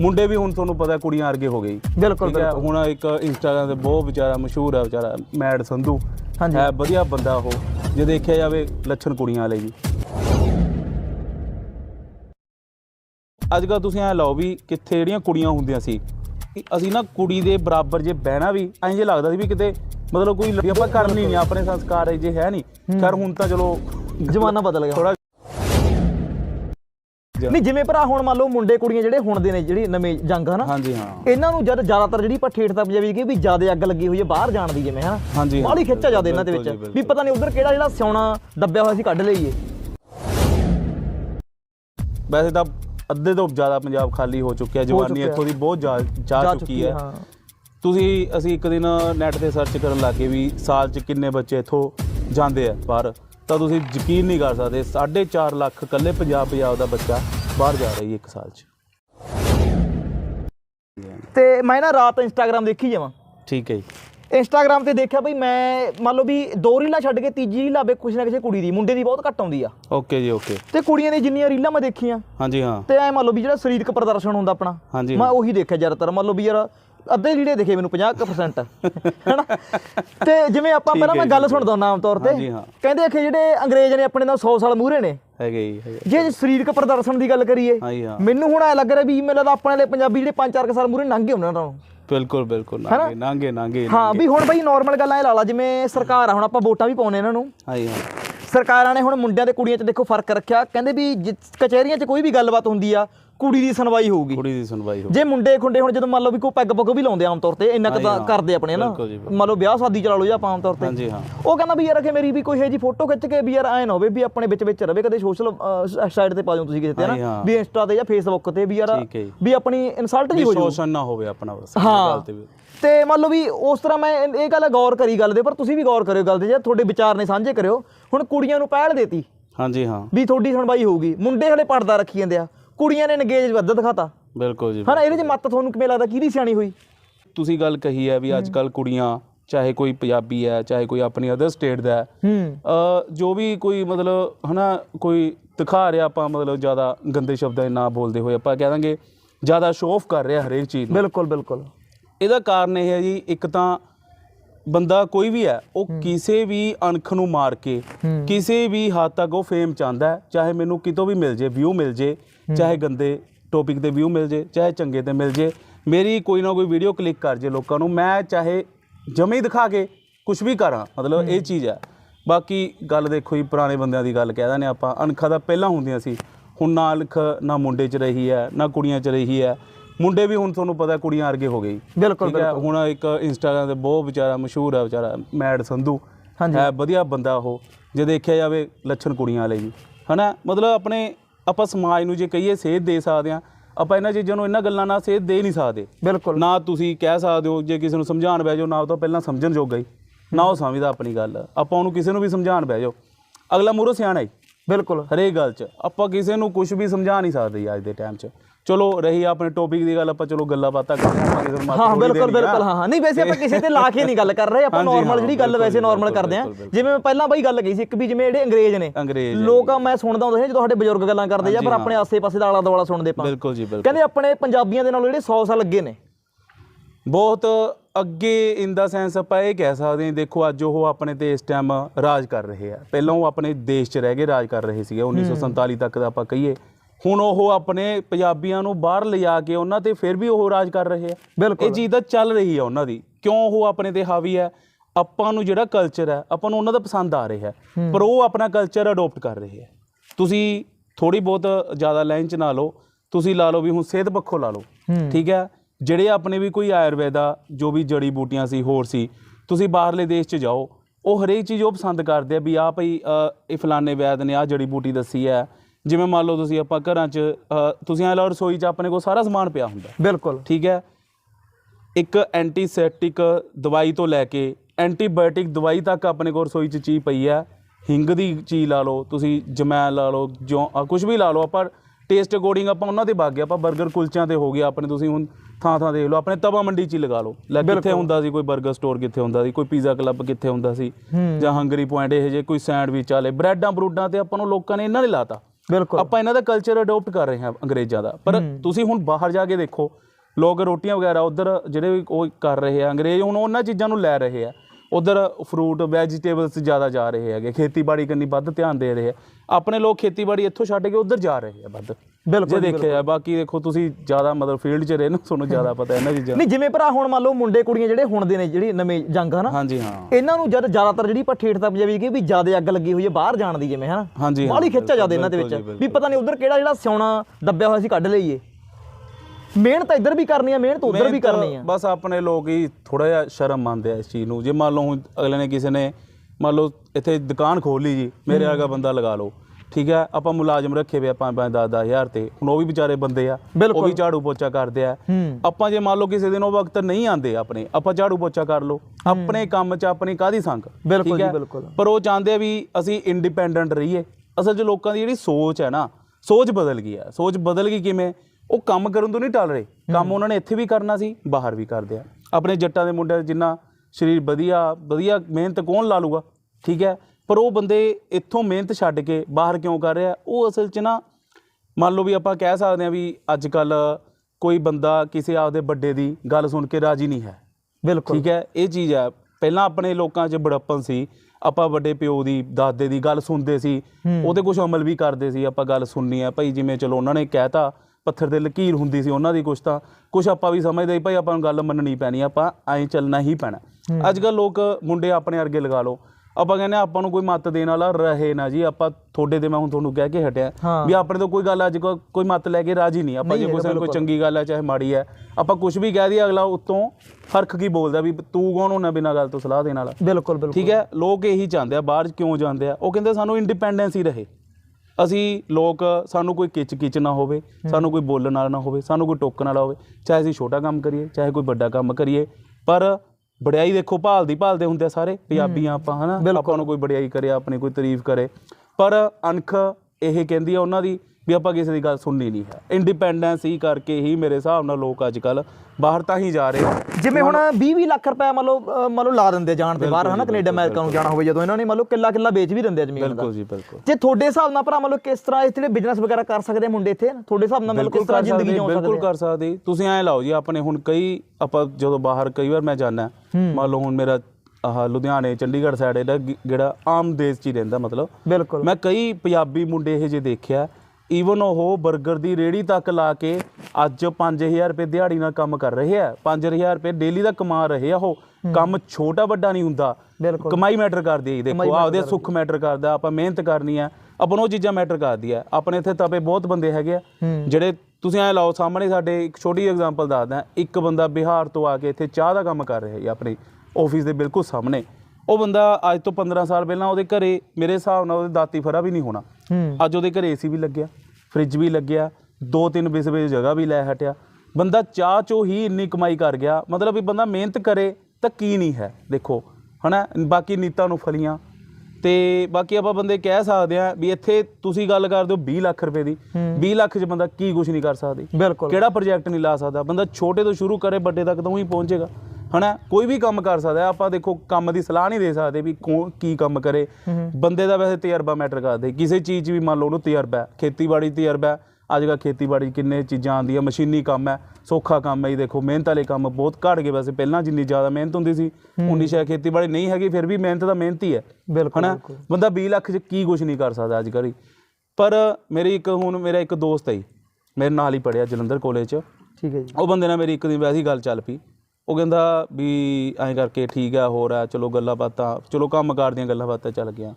ਮੁੰਡੇ ਵੀ ਹੁਣ ਤੁਹਾਨੂੰ ਪਤਾ ਕੁੜੀਆਂ ਵਰਗੇ ਹੋ ਗਏ ਬਿਲਕੁਲ ਹੁਣ ਇੱਕ ਇੰਸਟਾਗ੍ਰਾਮ ਤੇ ਬਹੁਤ ਵਿਚਾਰਾ ਮਸ਼ਹੂਰ ਹੈ ਵਿਚਾਰਾ ਮੈਡ ਸੰਧੂ ਹਾਂਜੀ। ਹੈ ਵਧੀਆ ਬੰਦਾ ਉਹ ਜੇ ਦੇਖਿਆ ਜਾਵੇ ਲੱਛਣ ਕੁੜੀਆਂ ਵਾਲੇ ਜੀ। ਅੱਜ ਕੱਲ੍ਹ ਤੁਸੀਂ ਐ ਲਾਓ ਵੀ ਕਿੱਥੇ ਜਿਹੜੀਆਂ ਕੁੜੀਆਂ ਹੁੰਦੀਆਂ ਸੀ ਕਿ ਅਸੀਂ ਨਾ ਕੁੜੀ ਦੇ ਬਰਾਬਰ ਜੇ ਬਹਿਣਾ ਵੀ ਐਂ ਜੇ ਲੱਗਦਾ ਸੀ ਵੀ ਕਿਤੇ ਮਤਲਬ ਕੋਈ ਵੀ ਆਪਾਂ ਕਰਨੀ ਨਹੀਂ ਆਪਣੇ ਸੰਸਕਾਰ ਜੇ ਹੈ ਨਹੀਂ। ਖੈਰ ਹੁਣ ਤਾਂ ਚਲੋ ਜ਼ਮਾਨਾ ਬਦਲ ਗਿਆ। ਥੋੜਾ ਨਹੀਂ ਜਿਵੇਂ ਭਰਾ ਹੁਣ ਮੰਨ ਲਓ ਮੁੰਡੇ ਕੁੜੀਆਂ ਜਿਹੜੇ ਹੁਣ ਦੇ ਨੇ ਜਿਹੜੀ ਨਵੇਂ ਜੰਗ ਹਨਾ ਹਾਂਜੀ ਹਾਂ। ਇਹਨਾਂ ਨੂੰ ਜਦ ਜ਼ਿਆਦਾਤਰ ਜਿਹੜੀ ਆਪਾਂ ਠੇਠ ਤੱਕ ਜਾਵੀ ਕਿ ਵੀ ਜ਼ਿਆਦਾ ਅੱਗ ਲੱਗੀ ਹੋਈ ਹੈ ਬਾਹਰ ਜਾਣ ਦੀ ਜਿਵੇਂ ਹਨਾ? ਹਾਂਜੀ ਬਾਹਲੀ ਖਿੱਚਾ ਜ਼ਿਆਦਾ ਇਹਨਾਂ ਦੇ ਵਿੱਚ ਵੀ ਪਤਾ ਨਹੀਂ ਉਧਰ ਕਿਹੜਾ ਜਿਹੜਾ ਸਿਉਣਾ ਦੱਬਿਆ ਹੋਇਆ ਸੀ ਕੱਢ ਲਈਏ। ਵੈਸੇ ਤਾਂ ਅੱਧੇ ਤੋਂ ਜ਼ਿਆਦਾ ਪੰਜਾਬ ਖਾਲੀ ਹੋ ਚੁੱਕਿਆ ਜਵਾਨੀ। ਇੱਥੋਂ ਦੀ ਬਹੁਤ ਜਾ ਚੁੱਕੀ ਹੈ। ਹਾਂ ਤੁਸੀਂ ਅਸੀਂ ਇੱਕ ਦਿਨ ਨੈਟ ਤੇ ਸਰਚ ਕਰਨ ਲੱਗੇ ਵੀ ਸਾਲ 'ਚ ਕਿੰਨੇ ਬੱਚੇ ਇੱਥੋਂ ਜਾਂਦੇ ਆ ਬਾਹਰ। ਤਾਂ ਤੁਸੀਂ ਯਕੀਨ ਨਹੀਂ ਕਰ ਸਕਦੇ 4.5 ਲੱਖ ਇਕੱਲੇ ਪੰਜਾਬ ਪੰਜਾਬ ਦਾ ਬੱਚਾ ਬਾਹਰ ਜਾ ਰਹੀ ਹੈ ਇੱਕ ਸਾਲ 'ਚ। ਤੇ ਮੈਂ ਨਾ ਰਾਤ ਇੰਸਟਾਗ੍ਰam ਦੇਖੀ ਜਾਵਾਂ। ਠੀਕ ਹੈ ਜੀ। ਇੰਸਟਾਗ੍ਰam ਤੇ ਦੇਖਿਆ ਬਈ ਮੈਂ ਮੰਨ ਲਓ ਵੀ ਦੋ ਰੀਲਾਂ ਛੱਡ ਕੇ ਤੀਜੀ ਰੀਲ ਆਵੇ ਕੁਛ ਨਾ ਕਿਸੇ ਕੁੜੀ ਦੀ ਮੁੰਡੇ ਦੀ ਬਹੁਤ ਘੱਟ ਆਉਂਦੀ ਆ। ਓਕੇ ਜੀ ਓਕੇ। ਤੇ ਕੁੜੀਆਂ ਦੀ ਜਿੰਨੀਆਂ ਰੀਲਾਂ ਮੈਂ ਦੇਖੀਆਂ ਹਾਂਜੀ ਹਾਂ। ਤੇ ਐ ਮੰਨ ਲਓ ਵੀ ਜਿਹੜਾ ਸਰੀਰਕ ਪ੍ਰਦਰਸ਼ਨ ਹੁੰਦਾ ਆਪਣਾ ਮੈਂ ਉਹੀ ਦੇਖਿਆ ਜ਼ਿਆਦਾਤਰ। ਮੰਨ ਲਓ ਵੀ ਯਾਰ ਅੱਧੇ ਲੀੜੇ ਦਿਖੇ ਮੈਨੂੰ 50% ਹੈਨਾ? ਤੇ ਜਿਵੇਂ ਆਪਾਂ ਪਹਿਲਾਂ ਹੈ ਮੈਂ ਗੱਲ ਸੁਣਦਾ ਹੁੰਦਾ ਆਮ ਤੌਰ ਤੇ ਹਾਂ। ਕਹਿੰਦੇ ਕਿ ਜਿਹੜੇ ਅੰਗਰੇਜ਼ ਨੇ ਆਪਣੇ ਨਾਲ 100 ਸਾਲ ਮੂਹਰੇ ਨੇ ਹੈਗੇ ਜੀ ਹੈਗੇ। ਜੇ ਸਰੀਰਕ ਪ੍ਰਦਰਸ਼ਨ ਦੀ ਗੱਲ ਕਰੀਏ ਹਾਂ। ਮੈਨੂੰ ਹੁਣ ਐ ਲੱਗ ਰਿਹਾ ਵੀ ਮੈਨੂੰ ਲੱਗਦਾ ਆਪਣੇ ਵਾਲੇ ਪੰਜਾਬੀ ਜਿਹੜੇ 5-4 ਸਾਲ ਮੂਹਰੇ ਲੰਘ ਗਏ ਉਹਨਾਂ ਨਾਲੋਂ ਬਿਲਕੁਲ ਬਿਲਕੁਲ ਨਾਂਗੇ ਨਾਂਗੇ ਨਾਂਗੇ। ਹਾਂ ਵੀ ਹੁਣ ਬਈ ਨਾਰਮਲ ਗੱਲਾਂ ਇਹ ਲਾ ਲਾ ਜਿਵੇਂ ਸਰਕਾਰ ਆ ਹੁਣ ਆਪਾਂ ਵੋਟਾਂ ਵੀ ਪਾਉਨੇ ਇਹਨਾਂ ਨੂੰ। ਹਾਂਜੀ ਹਾਂ। ਸਰਕਾਰਾਂ ਨੇ ਹੁਣ ਮੁੰਡਿਆਂ ਤੇ ਕੁੜੀਆਂ 'ਚ ਦੇਖੋ ਫ਼ਰਕ ਰੱਖਿਆ। ਕਹਿੰਦੇ ਵੀ ਕਚਹਿਰੀਆਂ 'ਚ ਕੋਈ ਵੀ ਗੱਲਬਾਤ ਹੁੰਦੀ ਆ ਕੁੜੀ ਦੀ ਸੁਣਵਾਈ ਹੋਊਗੀ। ਕੁੜੀ ਦੀ ਸੁਣਵਾਈ ਹੋ ਜੇ ਮੁੰਡੇ ਖੁੰਡੇ ਹੁਣ ਜਦੋਂ ਮੰਨ ਲਓ ਵੀ ਕੋਈ ਪੈਗ ਪੁੱਗ ਵੀ ਲਾਉਂਦੇ ਆ ਆਮ ਤੌਰ ਤੇ ਇੰਨਾ ਕੁ ਤਾਂ ਹਾਂਜੀ, ਹਾਂ। ਕਰਦੇ ਆਪਣੇ ਨਾ। ਬਿਲਕੁਲ ਜੀ, ਬਿਲਕੁਲ। ਮੰਨ ਲਓ ਵਿਆਹ ਸ਼ਾਦੀ ਚਲਾ ਲਓ ਜਾਂ ਆਪਾਂ ਆਮ ਤੌਰ ਤੇ। ਹਾਂਜੀ ਹਾਂ। ਉਹ ਕਹਿੰਦਾ ਵੀ ਯਾਰ ਕਿ ਮੇਰੀ ਵੀ ਕੋਈ ਹੈ ਜੀ ਫੋਟੋ ਖਿੱਚ ਕੇ ਵੀ ਯਾਰ ਐ ਨਾ ਹੋਵੇ ਵੀ ਆਪਣੇ ਵਿੱਚ ਵਿੱਚ ਰਵੇ ਕਦੇ ਸੋਸ਼ਲ ਸਾਈਡ ਤੇ ਪਾ ਦਿਓ ਤੁਸੀਂ ਕਿਸੇ ਤੇ ਹਾਂਜੀ, ਨਾ? ਹਾਂ। ਵੀ ਇੰਸਟਾ ਤੇ ਜਾਂ ਫੇਸਬੁੱਕ ਤੇ ਵੀ ਯਾਰ। ਵੀ ਆਪਣੀ ਇਨਸਲਟ ਵੀ ਹੋ ਜਾਊ। ਸ਼ੋਸ਼ਣ ਨਾ ਹੋਵੇ ਆਪਣਾ ਬਸ। ਹਾਂ। ਤੇ ਮੰਨ ਲਓ ਵੀ ਉਸ ਤਰ੍ਹਾਂ ਮੈਂ ਇਹ ਗੱਲ ਗੌਰ ਕਰੀ ਗੱਲ ਦੇ ਪਰ ਤੁਸੀਂ ਵੀ ਗੌਰ ਕਰਿਓ ਗੱਲ ਦੇ ਜੇ ਤੁਹਾਡੇ ਵਿਚਾਰ ਨੇ ਸਾਂਝੇ ਕਰਿਓ। ਹੁਣ ਕੁੜੀਆਂ ਨੂੰ ਪਹਿਲ ਦੇਤੀ। ਹਾਂਜੀ ਹਾਂ। ਵੀ ਤੁਹਾਡੀ ਸੁਣਵਾਈ ਹੋਊਗੀ। ਮੁੰਡੇ ਹਲੇ ਪਰਦਾ ਰੱਖੀ ਜਾਂਦੇ ਆ। ਕੁੜੀਆਂ ਨੇ ਨਗੇਜ ਵੱਧ ਦਿਖਾਤਾ। ਬਿਲਕੁਲ ਜੀ ਹਨਾ ਇਹਦੇ ਚ ਮੱਤ ਤੁਹਾਨੂੰ ਕਿਵੇਂ ਲੱਗਦਾ ਕਿਹਦੀ ਸਿਆਣੀ ਹੋਈ? ਤੁਸੀਂ ਗੱਲ ਕਹੀ ਹੈ ਵੀ ਅੱਜ ਕੱਲ ਕੁੜੀਆਂ ਚਾਹੇ ਕੋਈ ਪੰਜਾਬੀ ਹੈ ਚਾਹੇ ਕੋਈ ਆਪਣੀ ਅਦਰ ਸਟੇਟ ਦਾ ਹੈ ਜੋ ਵੀ ਕੋਈ ਮਤਲਬ ਹਨਾ ਕੋਈ ਦਿਖਾ ਰਿਹਾ ਆਪਾਂ ਮਤਲਬ ਜ਼ਿਆਦਾ ਗੰਦੇ ਸ਼ਬਦਾਂ ਨਾ ਬੋਲਦੇ ਹੋਏ ਆਪਾਂ ਕਹਿ ਦਾਂਗੇ ਜ਼ਿਆਦਾ ਸ਼ੋਅ ਆਫ ਕਰ ਰਿਹਾ ਹਰੇਕ ਚੀਜ਼ ਨੂੰ। ਬਿਲਕੁਲ ਬਿਲਕੁਲ। ਇਹਦਾ ਕਾਰਨ ਇਹ ਹੈ ਜੀ ਇੱਕ ਤਾਂ ਬੰਦਾ ਕੋਈ ਵੀ ਹੈ ਉਹ ਕਿਸੇ ਵੀ ਅਣਖ ਨੂੰ ਮਾਰ ਕੇ ਕਿਸੇ ਵੀ ਹੱਦ ਤੱਕ ਉਹ ਫੇਮ ਚਾਹੁੰਦਾ ਹੈ ਚਾਹੇ ਮੈਨੂੰ ਕਿਤੋਂ ਵੀ ਮਿਲ ਜੇ ਵਿਊ ਮਿਲ ਜੇ ਚਾਹੇ ਗੰਦੇ ਟੌਪਿਕ ਤੇ ਵਿਊ ਮਿਲ ਜੇ ਚਾਹੇ ਚੰਗੇ ਤੇ ਮਿਲ ਜੇ ਮੇਰੀ ਕੋਈ ਨਾ ਕੋਈ ਵੀਡੀਓ ਕਲਿੱਕ ਕਰ ਜੇ ਲੋਕਾਂ ਨੂੰ ਮੈਂ ਚਾਹੇ ਜਮੇ ਦਿਖਾ ਕੇ ਕੁਝ ਵੀ ਕਰਾਂ ਮਤਲਬ ਇਹ ਚੀਜ਼ ਹੈ। ਬਾਕੀ ਗੱਲ ਦੇਖੋ ਜੀ ਪੁਰਾਣੇ ਬੰਦਿਆਂ ਦੀ ਗੱਲ ਕਹਿ ਦਿੰਦੇ ਆਪਾਂ ਅਣਖਾਂ ਤਾਂ ਪਹਿਲਾਂ ਹੁੰਦੀਆਂ ਸੀ ਹੁਣ ਨਾ ਅਣਖ ਨਾ ਮੁੰਡੇ 'ਚ ਰਹੀ ਹੈ ਨਾ ਕੁੜੀਆਂ 'ਚ ਰਹੀ ਹੈ ਮੁੰਡੇ ਵੀ ਹੁਣ ਤੁਹਾਨੂੰ ਪਤਾ ਕੁੜੀਆਂ ਵਰਗੇ ਹੋ ਗਏ ਬਿਲਕੁਲ ਠੀਕ ਹੈ ਹੁਣ ਇੱਕ ਇੰਸਟਾਗ੍ਰਾਮ ਤੇ ਬਹੁਤ ਵਿਚਾਰਾ ਮਸ਼ਹੂਰ ਹੈ ਵਿਚਾਰਾ ਮੈਡ ਸੰਧੂ ਹਾਂਜੀ। ਹੈ ਵਧੀਆ ਬੰਦਾ ਉਹ ਜੇ ਦੇਖਿਆ ਜਾਵੇ ਲੱਛਣ ਕੁੜੀਆਂ ਵਾਲੇ ਜੀ ਹਨਾ ਮਤਲਬ ਆਪਣੇ ਆਪਾਂ ਸਮਾਜ ਨੂੰ ਜੇ ਕਹੀਏ ਸੇਧ ਦੇ ਸਕਦੇ ਆ ਆਪਾਂ ਇਹਨਾਂ ਚੀਜ਼ਾਂ ਨੂੰ ਇਹਨਾਂ ਗੱਲਾਂ ਨਾਲ ਸੇਧ ਦੇ ਨਹੀਂ ਸਕਦੇ। ਬਿਲਕੁਲ। ਨਾ ਤੁਸੀਂ ਕਹਿ ਸਕਦੇ ਹੋ ਜੇ ਕਿਸੇ ਨੂੰ ਸਮਝਾਉਣ ਬਹਿ ਜਾਓ ਨਾ ਉਹ ਤੋਂ ਪਹਿਲਾਂ ਸਮਝਣ ਜੋਗਾ ਹੀ। ਨਾ ਉਹ ਸਮਝਦਾ ਆਪਣੀ ਗੱਲ। ਆਪਾਂ ਉਹਨੂੰ ਕਿਸੇ ਨੂੰ ਵੀ ਸਮਝਾਉਣ ਬਹਿ ਜਾਓ। ਅਗਲਾ ਮੂਹਰੋਂ ਸਿਆਣਾ ਹੀ। ਬਿਲਕੁਲ ਹਰੇਕ ਗੱਲ 'ਚ। ਆਪਾਂ ਕਿਸੇ ਨੂੰ ਕੁਝ ਵੀ ਸਮਝਾ ਨਹੀਂ ਸਕਦੇ ਜੀ ਅੱਜ ਦੇ ਟਾਈਮ 'ਚ। ਚਲੋ ਰਹੀ ਆਪਣੇ ਟੌਪਿਕ ਦੀ ਗੱਲ ਆਪਾਂ ਚਲੋ ਗੱਲਾਂ ਬਾਤਾਂ ਕਰਦੇ ਆਪਾਂ ਕਿਸੇ ਨੂੰ ਹਾਂ ਬਿਲਕੁਲ ਆ। ਬਿਲਕੁਲ ਹਾਂ ਹਾਂ। ਨਹੀਂ ਵੈਸੇ ਆਪਾਂ ਕਿਸੇ ਤੇ ਲਾ ਕੇ ਨਹੀਂ ਗੱਲ ਕਰ ਰਹੇ ਆਪਾਂ ਨਾਰਮਲ ਜਿਹੜੀ ਗੱਲ ਵੈਸੇ ਨਾਰਮਲ ਕਰਦੇ ਆ ਜਿਵੇਂ ਮੈਂ ਪਹਿਲਾਂ ਬਾਈ ਗੱਲ ਕਹੀ ਸੀ ਇੱਕ ਵੀ ਜਿਵੇਂ ਜਿਹੜੇ ਅੰਗਰੇਜ਼ ਨੇ ਅੰਗਰੇਜ਼ ਲੋਕ ਆ ਮੈਂ ਸੁਣਦਾ ਹੁੰਦਾ ਸੀ ਜਦੋਂ ਸਾਡੇ ਬਜ਼ੁਰਗ ਗੱਲਾਂ ਕਰਦੇ ਜਾਂ ਪਰ ਆਪਣੇ ਆਸੇ-ਪਾਸੇ ਦਾ ਆਲਾ ਦੁਆਲਾ ਸੁਣਦੇ ਪਾ ਬਿਲਕੁਲ ਜੀ ਬਿਲਕੁਲ। ਕਹਿੰਦੇ ਆਪਣੇ ਪੰਜਾਬੀਆਂ ਦੇ ਨਾਲ ਜਿਹੜੇ 100 ਸਾਲ ਲੱਗੇ ਨੇ। ਬਹੁਤ ਅੱਗੇ ਇਨ ਦਾ ਸੈਂਸ ਆਪਾਂ ਇਹ ਕਹਿ ਸਕਦੇ ਹਾਂ ਦੇਖੋ ਅੱਜ ਉਹ ਆਪਣੇ ਤੇ ਇਸ ਟਾਈਮ ਰਾਜ ਕਰ ਰਹੇ ਆ। ਪਹਿਲਾਂ ਉਹ ਆਪਣੇ ਦੇਸ਼ 'ਚ ਰਹਿ ਕੇ ਰਾਜ ਕਰ ਰਹੇ ਸੀਗੇ 1947 ਤੱਕ ਦਾ ਆਪਾਂ ਕਹੀਏ। ਹੁਣ ਉਹ ਆਪਣੇ ਪੰਜਾਬੀਆਂ ਨੂੰ ਬਾਹਰ ਲਿਜਾ ਕੇ ਉਹਨਾਂ ਤੇ ਫਿਰ ਵੀ ਉਹ ਰਾਜ ਕਰ ਰਹੇ ਆ। ਬਿਲਕੁਲ। ਇਹ ਚੀਜ਼ ਤਾਂ ਚੱਲ ਰਹੀ ਆ ਉਹਨਾਂ ਦੀ। ਕਿਉਂ ਉਹ ਆਪਣੇ ਤੇ ਹਾਵੀ ਹੈ ਆਪਾਂ ਨੂੰ ਜਿਹੜਾ ਕਲਚਰ ਹੈ ਆਪਾਂ ਨੂੰ ਉਹਨਾਂ ਦਾ ਪਸੰਦ ਆ ਰਿਹਾ। ਹੈ। ਪਰ ਉਹ ਆਪਣਾ ਕਲਚਰ ਅਡਾਪਟ ਕਰ ਰਹੇ ਹੈ ਤੁਸੀਂ ਥੋੜੀ ਬਹੁਤ ਜ਼ਿਆਦਾ ਲਾਈਨ ਚ ਨਾ ਲਓ। ਤੁਸੀਂ ਲਾ ਲਓ ਵੀ ਹੁਣ ਸਿਹਤ ਪੱਖੋਂ ਲਾ ਲਓ। ਠੀਕ ਹੈ ਜਿਹੜੇ ਆਪਣੇ ਵੀ ਕੋਈ ਆਯੁਰਵੇਦਾ ਜੋ ਵੀ ਜੜੀ ਬੂਟੀਆਂ ਸੀ ਹੋਰ ਸੀ ਤੁਸੀਂ ਬਾਹਰਲੇ ਦੇਸ਼ 'ਚ ਜਾਓ ਉਹ ਹਰੇਕ ਚੀਜ਼ ਉਹ ਪਸੰਦ ਕਰਦੇ ਆ ਵੀ ਆ ਭਈ ਇਹ ਫਲਾਣੇ ਵੈਦ ਨੇ ਆ ਜੜੀ ਬੂਟੀ ਦੱਸੀ ਹੈ। ਜਿਵੇਂ ਮੰਨ ਲਓ ਤੁਸੀਂ ਆਪਾਂ ਘਰਾਂ 'ਚ ਤੁਸੀਂ ਐ ਲਓ ਰਸੋਈ 'ਚ ਆਪਣੇ ਕੋਲ ਸਾਰਾ ਸਮਾਨ ਪਿਆ ਹੁੰਦਾ। ਬਿਲਕੁਲ। ਠੀਕ ਹੈ? ਇੱਕ ਐਂਟੀਸੈਪਟਿਕ ਦਵਾਈ ਤੋਂ ਲੈ ਕੇ ਐਂਟੀਬਾਇਓਟਿਕ ਦਵਾਈ ਤੱਕ ਆਪਣੇ ਕੋਲ ਰਸੋਈ 'ਚ ਚੀਜ਼ ਪਈ ਹੈ। ਹਿੰਗ ਦੀ ਚੀਜ਼ ਲਾ ਲਓ ਤੁਸੀਂ ਜਮੈਨ ਲਾ ਲਓ ਜੋ ਕੁਝ ਵੀ ਲਾ ਲਓ ਆਪਾਂ ਟੇਸਟ ਅਕੋਰਡਿੰਗ ਆਪਾਂ ਉਹਨਾਂ ਤੇ ਵਗ ਗਏ ਆਪਾਂ 버ਗਰ ਕੁਲਚਿਆਂ ਤੇ ਹੋ ਗਿਆ ਆਪਣੇ ਤੁਸੀਂ ਹੁਣ ਥਾਂ ਥਾਂ ਦੇਖ ਲਓ ਆਪਣੇ ਤਵਾ ਮੰਡੀ 'ਚ ਹੀ ਲਗਾ ਲਓ। ਲੈ ਕਿੱਥੇ ਹੁੰਦਾ ਸੀ ਕੋਈ 버ਗਰ ਸਟੋਰ ਕਿੱਥੇ ਹੁੰਦਾ ਸੀ ਕੋਈ ਪੀਜ਼ਾ ਕਲੱਬ ਕਿੱਥੇ ਹੁੰਦਾ ਸੀ ਜਾਂ ਹੰਗਰੀ ਪੁਆਇੰਟ ਇਹ ਜੇ ਕੋਈ ਸੈਂਡਵਿਚ ਵਾਲੇ ਬ੍ਰੈਡਾਂ ਬਰੂਡਾਂ ਤੇ ਆਪਾਂ ਨੂੰ ਲੋਕਾਂ ਨੇ ਇਹਨਾਂ ਨੇ ਲਾਤਾ। ਬਿਲਕੁਲ। ਆਪਾਂ ਇਹਨਾਂ ਦਾ ਕਲਚਰ ਅਡਾਪਟ ਕਰ ਰਹੇ ਹਾਂ ਅੰਗਰੇਜ਼ਾਂ ਦਾ। ਪਰ ਤੁਸੀਂ ਹੁਣ ਬਾਹਰ ਜਾ ਕੇ ਦੇਖੋ ਲੋਕ ਰੋਟੀਆਂ ਵਗੈਰਾ ਉਧਰ ਜਿਹੜੇ ਵੀ ਉਹ ਕਰ ਰਹੇ ਆ ਅੰਗਰੇਜ਼ ਹੁਣ ਉਹਨਾਂ ਚੀਜ਼ਾਂ ਨੂੰ ਲੈ ਰਹੇ ਆ। ਉਧਰ ਫਰੂਟ ਵੈਜੀਟੇਬਲਸ ਜ਼ਿਆਦਾ ਜਾ ਰਹੇ ਹੈਗੇ ਖੇਤੀਬਾੜੀ ਕੰਨੀ ਵੱਧ ਧਿਆਨ ਦੇ ਰਹੇ ਆ ਆਪਣੇ ਲੋਕ ਖੇਤੀਬਾੜੀ ਇੱਥੋਂ ਛੱਡ ਕੇ ਉਧਰ ਜਾ ਰਹੇ ਆ ਵੱਧ। ਬਿਲਕੁਲ ਜੇ ਦੇਖਿਆ ਬਾਕੀ ਦੇਖੋ ਤੁਸੀਂ ਜ਼ਿਆਦਾ ਮਤਲਬ ਫੀਲਡ 'ਚ ਰਹੇ ਨਾ ਤੁਹਾਨੂੰ ਜ਼ਿਆਦਾ ਪਤਾ ਇਹਨਾਂ ਚੀਜ਼ਾਂ ਨਹੀਂ ਜਿਵੇਂ ਭਰਾ ਹੁਣ ਮੰਨ ਲਓ ਮੁੰਡੇ ਕੁੜੀਆਂ ਜਿਹੜੇ ਹੁਣ ਦੇ ਨੇ ਜਿਹੜੀ ਨਵੇਂ ਜੰਗ ਹਨਾ ਹਾਂਜੀ ਹਾਂ। ਇਹਨਾਂ ਨੂੰ ਜਦ ਜ਼ਿਆਦਾਤਰ ਜਿਹੜੀ ਆਪਾਂ ਠੇਠ ਤਾਂ ਪੰਜਾਬੀ ਕਿ ਵੀ ਜ਼ਿਆਦਾ ਅੱਗ ਲੱਗੀ ਹੋਈ ਹੈ ਬਾਹਰ ਜਾਣ ਦੀ ਜਿਵੇਂ ਹਨਾ। ਹਾਂਜੀ ਬਾਹਲੀ ਖਿੱਚਾ ਜ਼ਿਆਦਾ ਇਹਨਾਂ ਦੇ ਵਿੱਚ। ਵੀ ਪਤਾ ਨਹੀਂ ਉਧਰ ਕਿਹੜਾ ਜਿਹੜਾ ਸਿਉਣਾ ਦੱਬਿਆ ਹੋਇਆ ਸੀ ਕੱਢ ਲਈਏ। ਮਿਹਨਤ ਇੱਧਰ ਵੀ ਕਰਨੀ ਆ ਮਿਹਨਤ ਉਧਰ ਵੀ ਕਰਨੀ ਆ। ਬਸ ਆਪਣੇ ਲੋਕ ਹੀ ਥੋੜਾ ਜਿਹਾ ਸ਼ਰਮ ਮੰਨਦੇ ਆ ਇਸ ਚੀਜ਼ ਨੂੰ। ਜੇ ਮੰਨ ਲਓ ਹੁਣ ਅਗਲੇ ਨੇ ਕਿਸੇ ਨੇ ਮੰਨ ਲਓ ਇੱਥੇ ਦੁਕਾਨ ਖੋਲ ਲਈ ਜੀ ਮੇਰੇ ਵਰਗਾ ਬੰਦਾ ਲਗਾ ਲਓ ਠੀਕ ਹੈ ਆਪਾਂ ਮੁਲਾਜ਼ਮ ਰੱਖੇ ਵੇ ਆਪਾਂ 5 10 ਹਜ਼ਾਰ ਤੇ ਹੁਣ ਉਹ ਵੀ ਵਿਚਾਰੇ ਬੰਦੇ ਆ ਉਹ। ਵੀ ਝਾੜੂ ਪੋਚਾ ਕਰਦੇ ਆ। ਆਪਾਂ ਜੇ ਮੰਨ ਲਓ ਕਿਸੇ ਦਿਨ ਉਹ ਵਕਤ ਨਹੀਂ ਆਂਦੇ ਆਪਣੇ ਆਪਾਂ ਝਾੜੂ ਪੋਚਾ ਕਰ ਲਓ ਆਪਣੇ ਕੰਮ 'ਚ ਆਪਣੀ ਕਾਦੀ ਸੰਗ? ਬਿਲਕੁਲ? ਜੀ, ਬਿਲਕੁਲ। ਪਰ ਉਹ ਚਾਹੁੰਦੇ ਆ ਵੀ ਅਸੀਂ ਇੰਡੀਪੈਂਡੈਂਟ ਰਹੀਏ। ਅਸਲ 'ਚ ਲੋਕਾਂ ਦੀ ਜਿਹੜੀ ਸੋਚ ਹੈ ਨਾ ਸੋਚ ਬਦਲ ਗਈ ਹੈ ਸੋਚ ਬਦਲ ਗਈ ਕਿਵੇਂ? ਉਹ ਕੰਮ ਕਰਨ ਤੋਂ ਨਹੀਂ ਟਲ ਰਹੇ। ਕੰਮ ਉਹਨਾਂ ਨੇ ਇੱਥੇ ਵੀ ਕਰਨਾ ਸੀ ਬਾਹਰ ਵੀ ਕਰਦੇ ਆ। ਆਪਣੇ ਜੱਟਾਂ ਦੇ ਮੁੰਡਿਆਂ ਜਿੰਨਾ ਸਰੀਰ ਵਧੀਆ ਵਧੀਆ ਮਿਹਨਤ ਕੌਣ ਲਾ ਲੂਗਾ? ਠੀਕ ਹੈ? ਪਰ ਉਹ ਬੰਦੇ ਇੱਥੋਂ ਮਿਹਨਤ ਛੱਡ ਕੇ ਬਾਹਰ ਕਿਉਂ ਕਰ ਰਿਹਾ? ਉਹ ਅਸਲ 'ਚ ਨਾ ਮੰਨ ਲਓ ਵੀ ਆਪਾਂ ਕਹਿ ਸਕਦੇ ਹਾਂ ਵੀ ਅੱਜ ਕੱਲ ਕੋਈ ਬੰਦਾ ਕਿਸੇ ਆਪਦੇ ਵੱਡੇ ਦੀ ਗੱਲ ਸੁਣ ਕੇ ਰਾਜੀ ਨਹੀਂ ਹੈ। ਬਿਲਕੁਲ। ਠੀਕ ਹੈ? ਇਹ ਚੀਜ਼ ਹੈ। ਪਹਿਲਾਂ ਆਪਣੇ ਲੋਕਾਂ 'ਚ ਬੜੱਪਨ ਸੀ। ਆਪਾਂ ਵੱਡੇ ਪਿਓ ਦੀ ਦਾਦੇ ਦੀ ਗੱਲ ਸੁਣਦੇ ਸੀ। ਉਹਦੇ ਕੁਝ ਅਮਲ ਵੀ ਕਰਦੇ ਸੀ। ਆਪਾਂ ਗੱਲ ਸੁਣਨੀ ਆ ਭਾਈ ਜਿਵੇਂ ਚਲੋ ਉਹਨਾਂ ਨੇ ਕਹਿਤਾ ਪੱਥਰ ਤੇ ਲਕੀਰ ਹੁੰਦੀ ਸੀ ਉਹਨਾਂ ਦੀ ਕੁਛ ਤਾਂ ਕੁਛ ਆਪਾਂ ਵੀ ਸਮਝਦੇ ਭਾਈ ਆਪਾਂ ਨੂੰ ਗੱਲ ਮੰਨਣੀ ਪੈਣੀ ਆਪਾਂ ਐਂ ਚੱਲਣਾ ਹੀ ਪੈਣਾ। ਅੱਜ ਕੱਲ ਲੋਕ ਮੁੰਡੇ ਆਪਣੇ ਵਰਗੇ ਲਗਾ ਲਓ। ਆਪਾਂ ਕਹਿੰਦੇ ਆਪਾਂ ਨੂੰ ਕੋਈ ਮੱਤ ਦੇਣ ਵਾਲਾ ਰਹੇ ਨਾ ਜੀ ਆਪਾਂ ਤੁਹਾਡੇ ਤੇ ਮੈਂ ਹੁਣ ਤੁਹਾਨੂੰ ਕਹਿ ਕੇ ਹਟਿਆ। ਵੀ ਆਪਣੇ ਤੋਂ ਕੋਈ ਗੱਲ ਅੱਜ ਕੋਈ ਮੱਤ ਲੈ ਕੇ ਰਾਜੀ ਨਹੀਂ। ਆਪਾਂ ਜੇ ਕਿਸੇ ਨੂੰ ਕੋਈ ਚੰਗੀ ਗੱਲ ਹੈ ਚਾਹੇ ਮਾੜੀ ਹੈ ਆਪਾਂ ਕੁਝ ਵੀ ਕਹਿ ਦਈਏ ਅਗਲਾ ਉੱਤੋਂ ਹਰਖ ਕੀ ਬੋਲਦਾ ਵੀ ਤੂੰ ਕੌਣ ਹੋਣਾ ਬਿਨਾਂ ਗੱਲ ਤੋਂ ਸਲਾਹ ਦੇਣ ਵਾਲਾ? ਬਿਲਕੁਲ ਬਿਲਕੁਲ। ਠੀਕ ਹੈ? ਲੋਕ ਇਹੀ ਚਾਹੁੰਦੇ ਆ ਬਾਹਰ ਕਿਉਂ ਜਾਂਦੇ ਆ? ਉਹ ਕਹਿੰਦੇ ਸਾਨੂੰ ਇੰਡੀਪੈਂਡੈਂਸ ਹੀ ਰਹੇ। ਅਸੀਂ ਲੋਕ ਸਾਨੂੰ ਕੋਈ ਕਿਚ ਕਿਚ ਨਾ ਹੋਵੇ ਸਾਨੂੰ ਕੋਈ ਬੋਲਣ ਵਾਲਾ ਨਾ ਹੋਵੇ ਸਾਨੂੰ ਕੋਈ ਟੋਕਣ ਵਾਲਾ ਹੋਵੇ ਚਾਹੇ ਅਸੀਂ ਛੋਟਾ ਕੰਮ ਕਰੀਏ ਚਾਹੇ ਕੋਈ ਵੱਡਾ ਕੰਮ ਕਰੀਏ ਪਰ ਵਡਿਆਈ ਦੇਖੋ ਭਾਲਦੀ ਭਾਲਦੇ ਹੁੰਦੇ ਆ ਸਾਰੇ ਪੰਜਾਬੀਆਂ ਆਪਾਂ ਹਨਾ? ਆਪਾਂ ਨੂੰ ਕੋਈ ਵਡਿਆਈ ਕਰੇ ਆਪਣੀ ਕੋਈ ਤਾਰੀਫ ਕਰੇ ਪਰ ਅਣਖ ਇਹ ਕਹਿੰਦੀ ਆ ਉਹਨਾਂ ਦੀ ਵੀ ਆਪਾਂ ਕਿਸੇ ਦੀ ਗੱਲ ਸੁਣਨੀ ਨਹੀਂ ਹੈ। ਇੰਡੀਪੈਂਡੈਂਸ ਹੀ ਕਰਕੇ ਹੀ ਮੇਰੇ ਹਿਸਾਬ ਨਾਲ ਲੋਕ ਅੱਜ ਕੱਲ ਬਾਹਰ ਤਾਂ ਹੀ ਜਾ ਰਹੇ ਆ। ਜਿਵੇਂ ਹੁਣ 20 20 ਲੱਖ ਰੁਪਏ ਮੰਨ ਲਓ ਮੰਨ ਲਓ ਲਾ ਦਿੰਦੇ ਜਾਣ ਤੇ ਬਾਹਰ ਹਨਾ ਕੈਨੇਡਾ ਅਮਰੀਕਾ ਨੂੰ ਜਾਣਾ ਹੋਵੇ ਜਦੋਂ ਇਹਨਾਂ ਨੇ ਮੰਨ ਲਓ ਕਿੱਲਾ ਕਿੱਲਾ ਵੇਚ ਵੀ ਦਿੰਦੇ ਆ ਜ਼ਮੀਨ ਦਾ। ਬਿਲਕੁਲ ਜੀ ਬਿਲਕੁਲ। ਜੇ ਤੁਹਾਡੇ ਹਿਸਾਬ ਨਾਲ ਭਰਾ ਮੰਨ ਲਓ ਕਿਸ ਤਰ੍ਹਾਂ ਜਿਹੜੇ ਬਿਜ਼ਨਸ ਵਗੈਰਾ ਕਰ ਸਕਦੇ ਮੁੰਡੇ ਇੱਥੇ? ਤੁਹਾਡੇ ਹਿਸਾਬ ਨਾਲ ਕਿਸ ਤਰ੍ਹਾਂ ਜ਼ਿੰਦਗੀ ਜਿਉ ਬਿਲਕੁਲ ਸਕਦੇ ਆ? ਕਰ ਸਕਦੇ। ਤੁਸੀਂ ਐਂ ਲਾਓ ਜੀ ਆਪਣੇ ਹੁਣ ਕਈ ਆਪਾਂ ਜਦੋਂ ਬਾਹਰ ਕਈ ਵਾਰ ਮੈਂ ਜਾਣਾ ਮੰਨ ਲਓ ਹੁਣ ਮੇਰਾ ਆਹ ਲੁਧਿਆਣੇ ਚੰਡੀਗੜ੍ਹ ਸਾਈਡ ਇਹਦਾ ਜਿਹੜਾ ਆਮ ਦੇਸ਼ 'ਚ ਹੀ ਰਹਿੰਦਾ ਮਤਲਬ। ਬਿਲਕੁਲ। ਮੈਂ ਕਈ ਪੰਜਾਬੀ ਮੁੰਡੇ ਇਹ ਜੇ ਦੇਖਿਆ ਈਵਨ ਉਹ 버ਗਰ ਦੀ ਰੇੜੀ ਤੱਕ ਲਾ ਕੇ ਅੱਜ 5000 ਰੁਪਏ ਦਿਹਾੜੀ ਨਾਲ ਕੰਮ ਕਰ ਰਹੇ ਆ। 5000 ਰੁਪਏ ਡੇਲੀ ਦਾ ਕਮਾ ਰਹੇ ਆ ਉਹ। ਕੰਮ ਛੋਟਾ ਵੱਡਾ ਨਹੀਂ ਹੁੰਦਾ। ਕਮਾਈ ਮੈਟਰ ਕਰਦੀ ਹੈ ਦੇਖੋ ਆਪਦੇ ਸੁੱਖ ਮੈਟਰ ਕਰਦਾ ਆਪਾਂ ਮਿਹਨਤ ਕਰਨੀ ਆ ਆਪਾਂ ਉਹ ਚੀਜ਼ਾਂ ਮੈਟਰ ਕਰਦੀ ਆ ਆਪਣੇ ਇੱਥੇ ਤਪੇ ਬਹੁਤ ਬੰਦੇ ਹੈਗੇ ਆ। ਜਿਹੜੇ ਤੁਸੀਂ ਐ ਲਾਓ ਸਾਹਮਣੇ ਸਾਡੇ ਇੱਕ ਛੋਟੀ ਐਗਜ਼ਾਮਪਲ ਦੱਸਦਾ ਇੱਕ ਬੰਦਾ ਬਿਹਾਰ ਤੋਂ ਆ ਕੇ ਇੱਥੇ ਚਾਹ ਦਾ ਕੰਮ ਕਰ ਰਿਹਾ ਜੀ ਆਪਣੇ ਆਫਿਸ ਦੇ ਬਿਲਕੁਲ ਸਾਹਮਣੇ। ਉਹ ਬੰਦਾ ਅੱਜ ਤੋਂ 15 ਸਾਲ ਪਹਿਲਾਂ ਉਹਦੇ ਘਰੇ ਮੇਰੇ ਹਿਸਾਬ ਨਾਲ ਉਹਦੇ ਦਾਤੀ ਫਰਾ ਵੀ ਨਹੀਂ ਹੋਣਾ। ਹੂੰ। ਅੱਜ ਉਹਦੇ ਘਰੇ ਏਸੀ ਵੀ ਲੱਗਿਆ ਫ੍ਰਿਜ ਵੀ ਲੱਗਿਆ ਦੋ ਤਿੰਨ ਬਿਸਵੇ ਜਗ੍ਹਾ ਵੀ ਲੈ ਹਟਿਆ। ਬੰਦਾ ਚਾਹ ਚੋ ਹੀ ਇੰਨੀ ਕਮਾਈ ਕਰ ਗਿਆ ਮਤਲਬ ਵੀ ਬੰਦਾ ਮਿਹਨਤ ਕਰੇ ਤਾਂ ਕੀ ਨਹੀਂ ਹੈ ਦੇਖੋ। ਹਨਾ ਬਾਕੀ ਨੀਤਾਂ ਨੂੰ ਫਲੀਆਂ। ਤੇ ਬਾਕੀ ਆਪਾਂ ਬੰਦੇ ਕਹਿ ਸਕਦੇ ਆ ਵੀ ਇੱਥੇ ਤੁਸੀਂ ਗੱਲ ਕਰਦੇ ਹੋ 20 ਲੱਖ ਰੁਪਏ ਦੀ। 20 ਲੱਖ 'ਚ ਬੰਦਾ ਕੀ ਕੁਝ ਨਹੀਂ ਕਰ ਸਕਦਾ। ਬਿਲਕੁਲ। ਕਿਹੜਾ ਪ੍ਰੋਜੈਕਟ ਨਹੀਂ ਲਾ ਸਕਦਾ? ਬੰਦਾ ਛੋਟੇ ਤੋਂ ਸ਼ੁਰੂ ਕਰੇ ਵੱਡੇ ਤੱਕ ਤਾਂ ਹੀ ਪਹੁੰਚੇਗਾ। ਹਨਾ? ਕੋਈ ਵੀ ਕੰਮ ਕਰ ਸਕਦਾ। ਆਪਾਂ ਦੇਖੋ ਕੰਮ ਦੀ ਸਲਾਹ ਨਹੀਂ ਦੇ ਸਕਦੇ ਵੀ ਕੌਣ ਕੀ ਕੰਮ ਕਰੇ। ਬੰਦੇ ਦਾ ਵੈਸੇ ਤਜਰਬਾ ਮੈਟਰ ਕਰਦੇ। ਕਿਸੇ ਚੀਜ਼ 'ਚ ਵੀ ਮੰਨ ਲਓ ਉਹਨੂੰ ਤਜਰਬਾ ਹੈ। ਖੇਤੀਬਾੜੀ ਤਜਰਬਾ ਹੈ। ਅੱਜ ਕੱਲ੍ਹ ਖੇਤੀਬਾੜੀ ਕਿੰਨੇ ਚੀਜ਼ਾਂ ਆਉਂਦੀਆਂ ਮਸ਼ੀਨੀ ਕੰਮ ਹੈ ਸੌਖਾ ਕੰਮ ਹੈ। ਜੀ ਦੇਖੋ ਮਿਹਨਤ ਵਾਲੇ ਕੰਮ ਬਹੁਤ ਘਟ ਗਏ ਵੈਸੇ। ਪਹਿਲਾਂ ਜਿੰਨੀ ਜ਼ਿਆਦਾ ਮਿਹਨਤ ਹੁੰਦੀ ਸੀ ਉਨੀ ਸ਼ਾਇਦ ਖੇਤੀਬਾੜੀ ਨਹੀਂ ਹੈਗੀ ਫਿਰ ਵੀ ਮਿਹਨਤ ਤਾਂ ਮਿਹਨਤ ਹੀ ਹੈ। ਬਿਲਕੁਲ ਹਨਾ। ਬੰਦਾ 20 ਲੱਖ 'ਚ ਕੀ ਕੁਝ ਨਹੀਂ ਕਰ ਸਕਦਾ ਅੱਜ ਕੱਲ੍ਹ ਪਰ ਮੇਰੀ ਇੱਕ ਹੁਣ ਮੇਰਾ ਇੱਕ ਦੋਸਤ ਹੈ ਮੇਰੇ ਨਾਲ ਹੀ ਪੜਿਆ ਜਲੰਧਰ ਕਾਲਜ 'ਚ। ਠੀਕ ਹੈ ਜੀ। ਉਹ ਬੰਦੇ ਨਾਲ ਮੇਰੀ ਇੱਕ ਦਿਨ ਵੈਸੀ ਗੱਲ ਚੱਲ ਪਈ। ਉਹ ਕਹਿੰਦਾ ਵੀ ਐਂ ਕਰਕੇ ਠੀਕ ਆ ਹੋਰ ਆ ਚਲੋ ਗੱਲਾਂ ਬਾਤਾਂ ਚਲੋ ਕੰਮਕਾਰ ਦੀਆਂ ਗੱਲਾਂ ਬਾਤਾਂ ਚੱਲ ਗਿਆ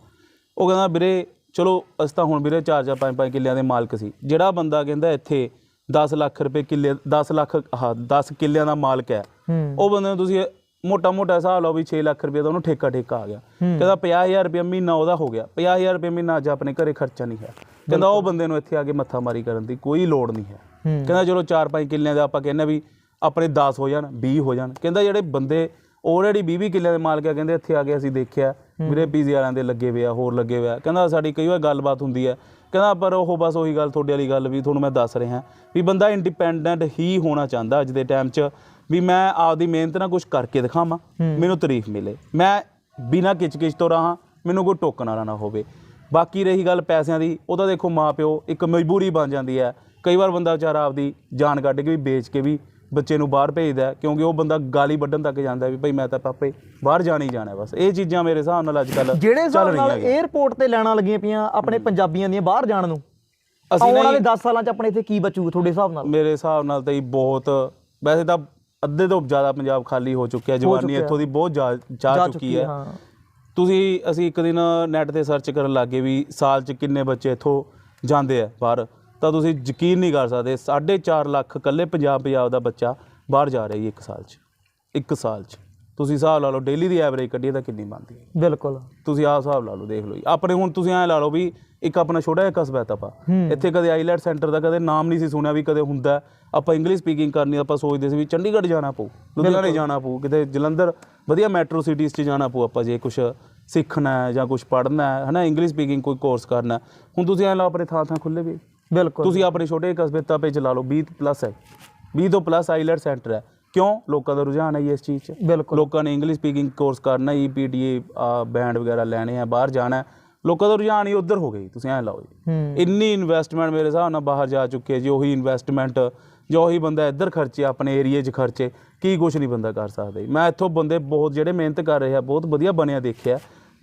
ਉਹ ਕਹਿੰਦਾ ਵੀਰੇ ਚਲੋ ਅਸੀਂ ਤਾਂ ਹੁਣ ਵੀਰੇ ਚਾਰ ਚਾਰ ਪੰਜ ਪੰਜ ਕਿੱਲਿਆਂ ਦੇ ਮਾਲਕ ਸੀ। ਜਿਹੜਾ ਬੰਦਾ ਕਹਿੰਦਾ ਇੱਥੇ 10 ਲੱਖ ਰੁਪਏ ਕਿੱਲੇ 10 ਲੱਖ ਹਾਂ 10 ਕਿੱਲਿਆਂ ਦਾ ਮਾਲਕ ਹੈ ਉਹ ਬੰਦੇ ਨੂੰ ਤੁਸੀਂ ਮੋਟਾ ਮੋਟਾ ਹਿਸਾਬ ਲਾਓ ਵੀ 6 ਲੱਖ ਰੁਪਏ ਦਾ ਉਹਨੂੰ ਠੇਕਾ ਠੇਕਾ ਆ ਗਿਆ। ਕਹਿੰਦਾ 50000 ਰੁਪਏ ਮਹੀਨਾ ਉਹਦਾ ਹੋ ਗਿਆ। 50000 ਰੁਪਏ ਮਹੀਨਾ ਅੱਜ ਆਪਣੇ ਘਰੇ ਖਰਚਾ ਨਹੀਂ ਹੈ। ਕਹਿੰਦਾ ਉਹ ਬੰਦੇ ਨੂੰ ਇੱਥੇ ਆ ਕੇ ਮੱਥਾ ਮਾਰੀ ਕਰਨ ਦੀ ਕੋਈ ਲੋੜ ਨਹੀਂ ਹੈ। ਹੂੰ। ਕਹਿੰਦਾ ਚਲੋ 4-5 ਕਿੱਲਿਆਂ ਦਾ ਆਪਾਂ ਕਹਿੰਦੇ ਵੀ ਆਪਣੇ 10 ਹੋ ਜਾਣ 20 ਹੋ ਜਾਣ। ਕਹਿੰਦਾ ਜਿਹੜੇ ਬੰਦੇ ਆਲਰੇਡੀ 20-20 ਕਿੱਲਿਆਂ ਦੇ ਮਾਲਕ ਆ ਕਹਿੰਦੇ ਇੱਥੇ ਆ ਕੇ ਅਸੀਂ ਦੇਖਿਆ। ਵੀਰੇ ਪੀਜ਼ੇ ਵਾਲਿਆਂ ਦੇ ਲੱਗੇ ਹੋਏ ਆ ਹੋਰ ਲੱਗੇ ਹੋਏ ਆ। ਕਹਿੰਦਾ ਸਾਡੀ ਕਈ ਵਾਰ ਗੱਲਬਾਤ ਹੁੰਦੀ ਹੈ ਕਹਿੰਦਾ ਪਰ ਉਹ ਬਸ ਉਹੀ ਗੱਲ ਤੁਹਾਡੇ ਵਾਲੀ ਗੱਲ ਵੀ ਤੁਹਾਨੂੰ ਮੈਂ ਦੱਸ ਰਿਹਾ ਵੀ ਬੰਦਾ ਇੰਡੀਪੈਂਡੈਂਟ ਹੀ ਹੋਣਾ ਚਾਹੁੰਦਾ ਅੱਜ ਦੇ ਟਾਈਮ 'ਚ ਵੀ ਮੈਂ ਆਪਦੀ ਮਿਹਨਤ ਨਾਲ ਕੁਝ ਕਰਕੇ ਦਿਖਾਵਾਂ ਮੈਨੂੰ ਤਾਰੀਫ ਮਿਲੇ। ਮੈਂ ਬਿਨਾਂ ਕਿਚਕਿਚ ਤੋਂ ਰਹਾ ਮੈਨੂੰ ਕੋਈ ਟੋਕਣ ਵਾਲਾ ਨਾ ਹੋਵੇ। ਬਾਕੀ ਰਹੀ ਗੱਲ ਪੈਸਿਆਂ ਦੀ ਉਹ ਤਾਂ ਦੇਖੋ ਮਾਪਿਓ ਇੱਕ ਮਜਬੂਰੀ ਬਣ ਜਾਂਦੀ ਹੈ। ਕਈ ਵਾਰ ਬੰਦਾ ਵਿਚਾਰਾ ਆਪਦੀ ਜਾਨ ਕੱਢ ਕੇ ਵੀ ਵੇਚ ਕੇ ਵੀ ਬੱਚੇ ਨੂੰ ਬਾਹਰ ਭੇਜਦਾ ਕਿਉਂਕਿ ਉਹ ਬੰਦਾ ਗਾਲੀ ਵੱਢਣ ਤੱਕ ਜਾਂਦਾ ਵੀ ਭਾਈ ਮੈਂ ਤਾਂ ਪਾਪੇ ਬਾਹਰ ਜਾਣਾ ਹੀ ਜਾਣਾ ਬਸ। ਇਹ ਚੀਜ਼ਾਂ ਮੇਰੇ ਹਿਸਾਬ ਨਾਲ ਅੱਜ ਕੱਲ ਜਿਹੜੇ ਹਿਸਾਬ ਨਾਲ। 에ਅਰਪੋਰਟ ਤੇ ਲੈਣਾ ਲੱਗੀਆਂ ਪਈਆਂ ਆਪਣੇ ਪੰਜਾਬੀਆਂ ਦੀਆਂ ਬਾਹਰ ਜਾਣ ਨੂੰ ਅਸੀਂ ਆਉਣ ਵਾਲੇ ਜੀ- 10 ਸਾਲਾਂ 'ਚ ਆਪਣੇ ਇੱਥੇ ਕੀ ਬਚੂ ਤੁਹਾਡੇ ਹਿਸਾਬ ਨਾਲ? ਮੇਰੇ ਹਿਸਾਬ ਨਾਲ ਤਾਂ ਹੀ ਬਹੁਤ ਵੈਸੇ ਤਾਂ ਅੱਧੇ ਤੋਂ ਜ਼ਿਆਦਾ ਪੰਜਾਬ ਖਾਲੀ ਹੋ ਚੁੱਕਿਆ ਜਵਾਨੀ। ਇੱਥੋਂ ਦੀ ਬਹੁਤ ਜਾ ਚੁੱਕੀ ਹੈ। ਹਾਂ। ਤੁਸੀਂ ਅਸੀਂ ਇੱਕ ਦਿਨ ਨੈਟ ਤੇ ਸਰਚ ਕਰਨ ਲੱਗੇ ਵੀ ਸਾਲ 'ਚ ਕਿੰਨੇ ਬੱਚੇ ਇੱਥੋਂ ਜਾਂਦੇ ਆ ਬਾਹਰ। ਤਾਂ ਤੁਸੀਂ ਯਕੀਨ ਨਹੀਂ ਕਰ ਸਕਦੇ 4.5 ਲੱਖ ਇਕੱਲੇ ਪੰਜਾਬ ਪੰਜਾਬ ਦਾ ਬੱਚਾ ਬਾਹਰ ਜਾ ਰਿਹਾ ਜੀ ਇੱਕ ਸਾਲ 'ਚ ਇੱਕ ਸਾਲ 'ਚ। ਤੁਸੀਂ ਹਿਸਾਬ ਲਾ ਲਓ ਡੇਲੀ ਦੀ ਐਵਰੇਜ ਕੱਢੀਏ ਤਾਂ ਕਿੰਨੀ ਬਣਦੀ ਹੈ? ਬਿਲਕੁਲ। ਤੁਸੀਂ ਆਹ ਹਿਸਾਬ ਲਾ ਲਓ ਦੇਖ ਲਓ ਜੀ। ਆਪਣੇ ਹੁਣ ਤੁਸੀਂ ਐਂ ਲਾ ਲਓ ਵੀ ਇੱਕ ਆਪਣਾ ਛੋਟਾ ਜਿਹਾ ਕਸਬਾ ਹੈ ਤਪਾ ਇੱਥੇ ਕਦੇ ਆਈਲੈਟ ਸੈਂਟਰ ਦਾ ਕਦੇ ਨਾਮ ਨਹੀਂ ਸੀ ਸੁਣਿਆ ਵੀ ਕਦੇ ਹੁੰਦਾ। ਆਪਾਂ ਇੰਗਲਿਸ਼ ਸਪੀਕਿੰਗ ਕਰਨੀ ਆਪਾਂ ਸੋਚਦੇ ਸੀ ਵੀ ਚੰਡੀਗੜ੍ਹ ਜਾਣਾ ਪਊ ਲੁਧਿਆਣੇ ਜਾਣਾ ਪਊ ਕਿਤੇ ਜਲੰਧਰ ਵਧੀਆ ਮੈਟਰੋ ਸਿਟੀਜ਼ 'ਚ ਜਾਣਾ ਪਊ ਆਪਾਂ ਜੇ ਕੁਝ ਸਿੱਖਣਾ ਹੈ ਜਾਂ ਕੁਝ ਪੜ੍ਹਨਾ ਹੈ ਹਨਾ ਇੰਗਲਿਸ਼ ਸਪੀਕਿੰਗ ਕੋਈ ਕੋਰਸ ਕਰਨਾ। ਹੁਣ ਤੁਸੀਂ ਐਂ ਲਾਓ ਆਪਣੇ ਥਾਂ ਥਾਂ ਖੁੱਲੇ ਵੀ। ਬਿਲਕੁਲ। ਤੁਸੀਂ ਆਪਣੇ ਛੋਟੇ ਕਸਬੇ ਤਪੇ ਚ ਲਾ ਲਓ 20 ਪਲੱਸ ਹੈ। 20 ਤੋਂ ਪਲੱਸ ਆਈਲੈਟ ਸੈਂਟਰ ਹੈ। ਕਿਉਂ? ਲੋਕਾਂ ਦਾ ਰੁਝਾਨ ਹੈ ਇਸ ਚੀਜ਼ 'ਚ। ਬਿਲਕੁਲ। ਲੋਕਾਂ ਨੇ ਇੰਗਲਿਸ਼ ਸਪੀਕਿੰਗ ਕੋਰਸ ਕਰਨਾ ਈ ਪੀਟੀਏ ਬੈਂਡ ਵਗੈਰਾ ਲੈਣੇ ਆ ਬਾਹਰ ਜਾਣਾ ਹੈ। ਲੋਕਾਂ ਦਾ ਰੁਝਾਨ ਹੀ ਉਧਰ ਹੋ ਜੀ ਤੁਸੀਂ ਐਂ ਲਾਓ ਜੀ। ਹੂੰ। ਇੰਨੀ ਇਨਵੈਸਟਮੈਂਟ ਮੇਰੇ ਹਿਸਾਬ ਨਾਲ ਬਾਹਰ ਜਾ ਚੁੱਕੀ ਹੈ ਜੀ ਉਹੀ ਇਨਵੈਸਟਮੈਂਟ ਜੋ ਉਹੀ ਬੰਦਾ ਇੱਧਰ ਖਰਚੇ ਆਪਣੇ ਏਰੀਏ 'ਚ ਖਰਚੇ ਕੀ ਕੁਝ ਨਹੀਂ ਬੰਦਾ ਕਰ ਸਕਦਾ ਮੈਂ ਇੱਥੋਂ ਬੰਦੇ ਬਹੁਤ ਜਿਹੜੇ ਮਿਹਨਤ ਕਰ ਰਹੇ ਆ ਬਹੁਤ ਵਧੀਆ ਬਣਿਆ ਦੇਖਿਆ।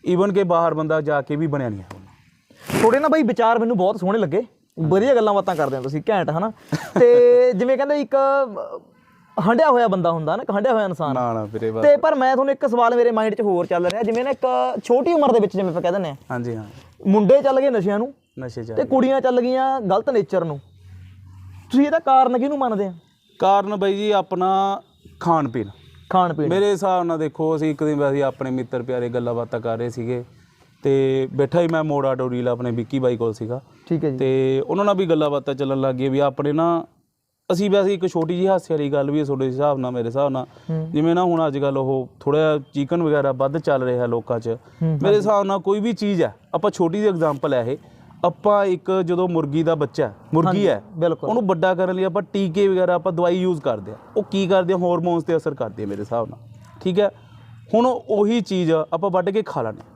ਈਵਨ ਕਿ ਬਾਹਰ ਬੰਦਾ ਜਾ ਕੇ ਵੀ ਬਣਿਆ ਨਹੀਂ ਹੈ। ਥੋੜੇ ਨਾ ਬਾਈ ਵਿਚਾਰ ਮੈਨੂੰ ਬਹੁਤ ਸੋਹਣੇ ਲੱਗੇ। ਵਧੀਆ ਗੱਲਾਂ ਬਾਤਾਂ ਕਰਦੇ ਹੋ ਤੁਸੀਂ ਘੈਂਟ ਹਨਾ? ਤੇ ਜਿਵੇਂ ਕਹਿੰਦੇ ਇੱਕ ਹੰਡਿਆ ਹੋਇਆ ਬੰਦਾ ਹੁੰਦਾ ਨਾ ਹੰਡਿਆ ਹੋਇਆ ਇਨਸਾਨ। ਨਾ ਨਾ ਵੀਰੇ ਬਸ। ਤੇ ਪਰ ਮੈਂ ਤੁਹਾਨੂੰ ਇੱਕ ਸਵਾਲ ਮੇਰੇ ਮਾਈਂਡ 'ਚ ਹੋਰ ਚੱਲ ਰਿਹਾ ਜਿਵੇਂ ਨਾ ਇੱਕ ਛੋਟੀ ਉਮਰ ਦੇ ਵਿੱਚ ਜਿਵੇਂ ਆਪਾਂ ਕਹਿ ਦਿੰਦੇ ਆ ਹਾਂਜੀ ਹਾਂ। ਮੁੰਡੇ ਚੱਲ ਗਏ ਨਸ਼ਿਆਂ ਨੂੰ ਨਸ਼ੇ ਚ ਤੇ ਕੁੜੀਆਂ ਚੱਲ ਗਈਆਂ ਗਲਤ ਨੇਚਰ ਨੂੰ। ਤੁਸੀਂ ਇਹਦਾ ਕਾਰਨ ਕਿਹਨੂੰ ਮੰਨਦੇ ਆ? ਕਾਰਨ ਬਈ ਜੀ ਆਪਣਾ ਖਾਣ ਪੀਣ ਖਾਣ ਪੀਣ ਮੇਰੇ ਹਿਸਾਬ ਨਾਲ ਦੇਖੋ ਅਸੀਂ ਇੱਕ ਦਿਨ ਅਸੀਂ ਆਪਣੇ ਮਿੱਤਰ ਪਿਆਰੇ ਗੱਲਾਂ ਬਾਤਾਂ ਕਰ ਰਹੇ ਸੀਗੇ। ਤੇ ਬੈਠਾ ਹੀ ਮੈਂ ਮੋੜਾ ਡੋਰੀਲਾ ਆਪਣੇ ਵਿੱਕੀ ਬਾਈ ਕੋਲ ਸੀਗਾ। ਠੀਕ ਹੈ ਜੀ। ਤੇ ਉਹਨਾਂ ਨਾਲ ਵੀ ਗੱਲਾਂ ਬਾਤਾਂ ਚੱਲਣ ਲੱਗ ਗਈਆਂ ਵੀ ਆਪਣੇ ਨਾ ਅਸੀਂ ਵੈਸੇ ਇੱਕ ਛੋਟੀ ਜਿਹੀ ਹਾਸੇ ਵਾਲੀ ਗੱਲ ਵੀ ਹੈ ਤੁਹਾਡੇ ਹਿਸਾਬ ਨਾਲ ਮੇਰੇ ਹਿਸਾਬ ਨਾਲ। ਜਿਵੇਂ ਨਾ ਹੁਣ ਅੱਜ ਕੱਲ ਉਹ ਥੋੜਾ ਚਿਕਨ ਵਗੈਰਾ ਵੱਧ ਚੱਲ ਰਿਹਾ ਲੋਕਾਂ 'ਚ। ਮੇਰੇ ਹਿਸਾਬ ਨਾਲ ਕੋਈ ਵੀ ਚੀਜ਼ ਹੈ ਆਪਾਂ ਛੋਟੀ ਜਿਹੀ ਐਗਜ਼ਾਮਪਲ ਹੈ ਇਹ ਆਪਾਂ ਇੱਕ ਜਦੋਂ ਮੁਰਗੀ ਦਾ ਬੱਚਾ ਮੁਰਗੀ ਹੈ ਉਹਨੂੰ ਵੱਡਾ ਕਰਨ ਲਈ ਆਪਾਂ ਟੀਕੇ ਵਗੈਰਾ ਆਪਾਂ ਦਵਾਈ ਯੂਜ਼ ਕਰਦੇ ਆ ਉਹ ਕੀ ਕਰਦੇ ਆ ਹਾਰਮੋਨਸ ਤੇ ਅਸਰ ਕਰਦੇ ਆ ਮੇਰੇ ਹਿਸਾਬ ਨਾਲ। ਠੀਕ ਹੈ? ਹੁਣ ਉਹੀ ਚੀਜ਼ ਆਪਾਂ ਵੱਢ ਕੇ ਖਾ ਲੈਂਦੇ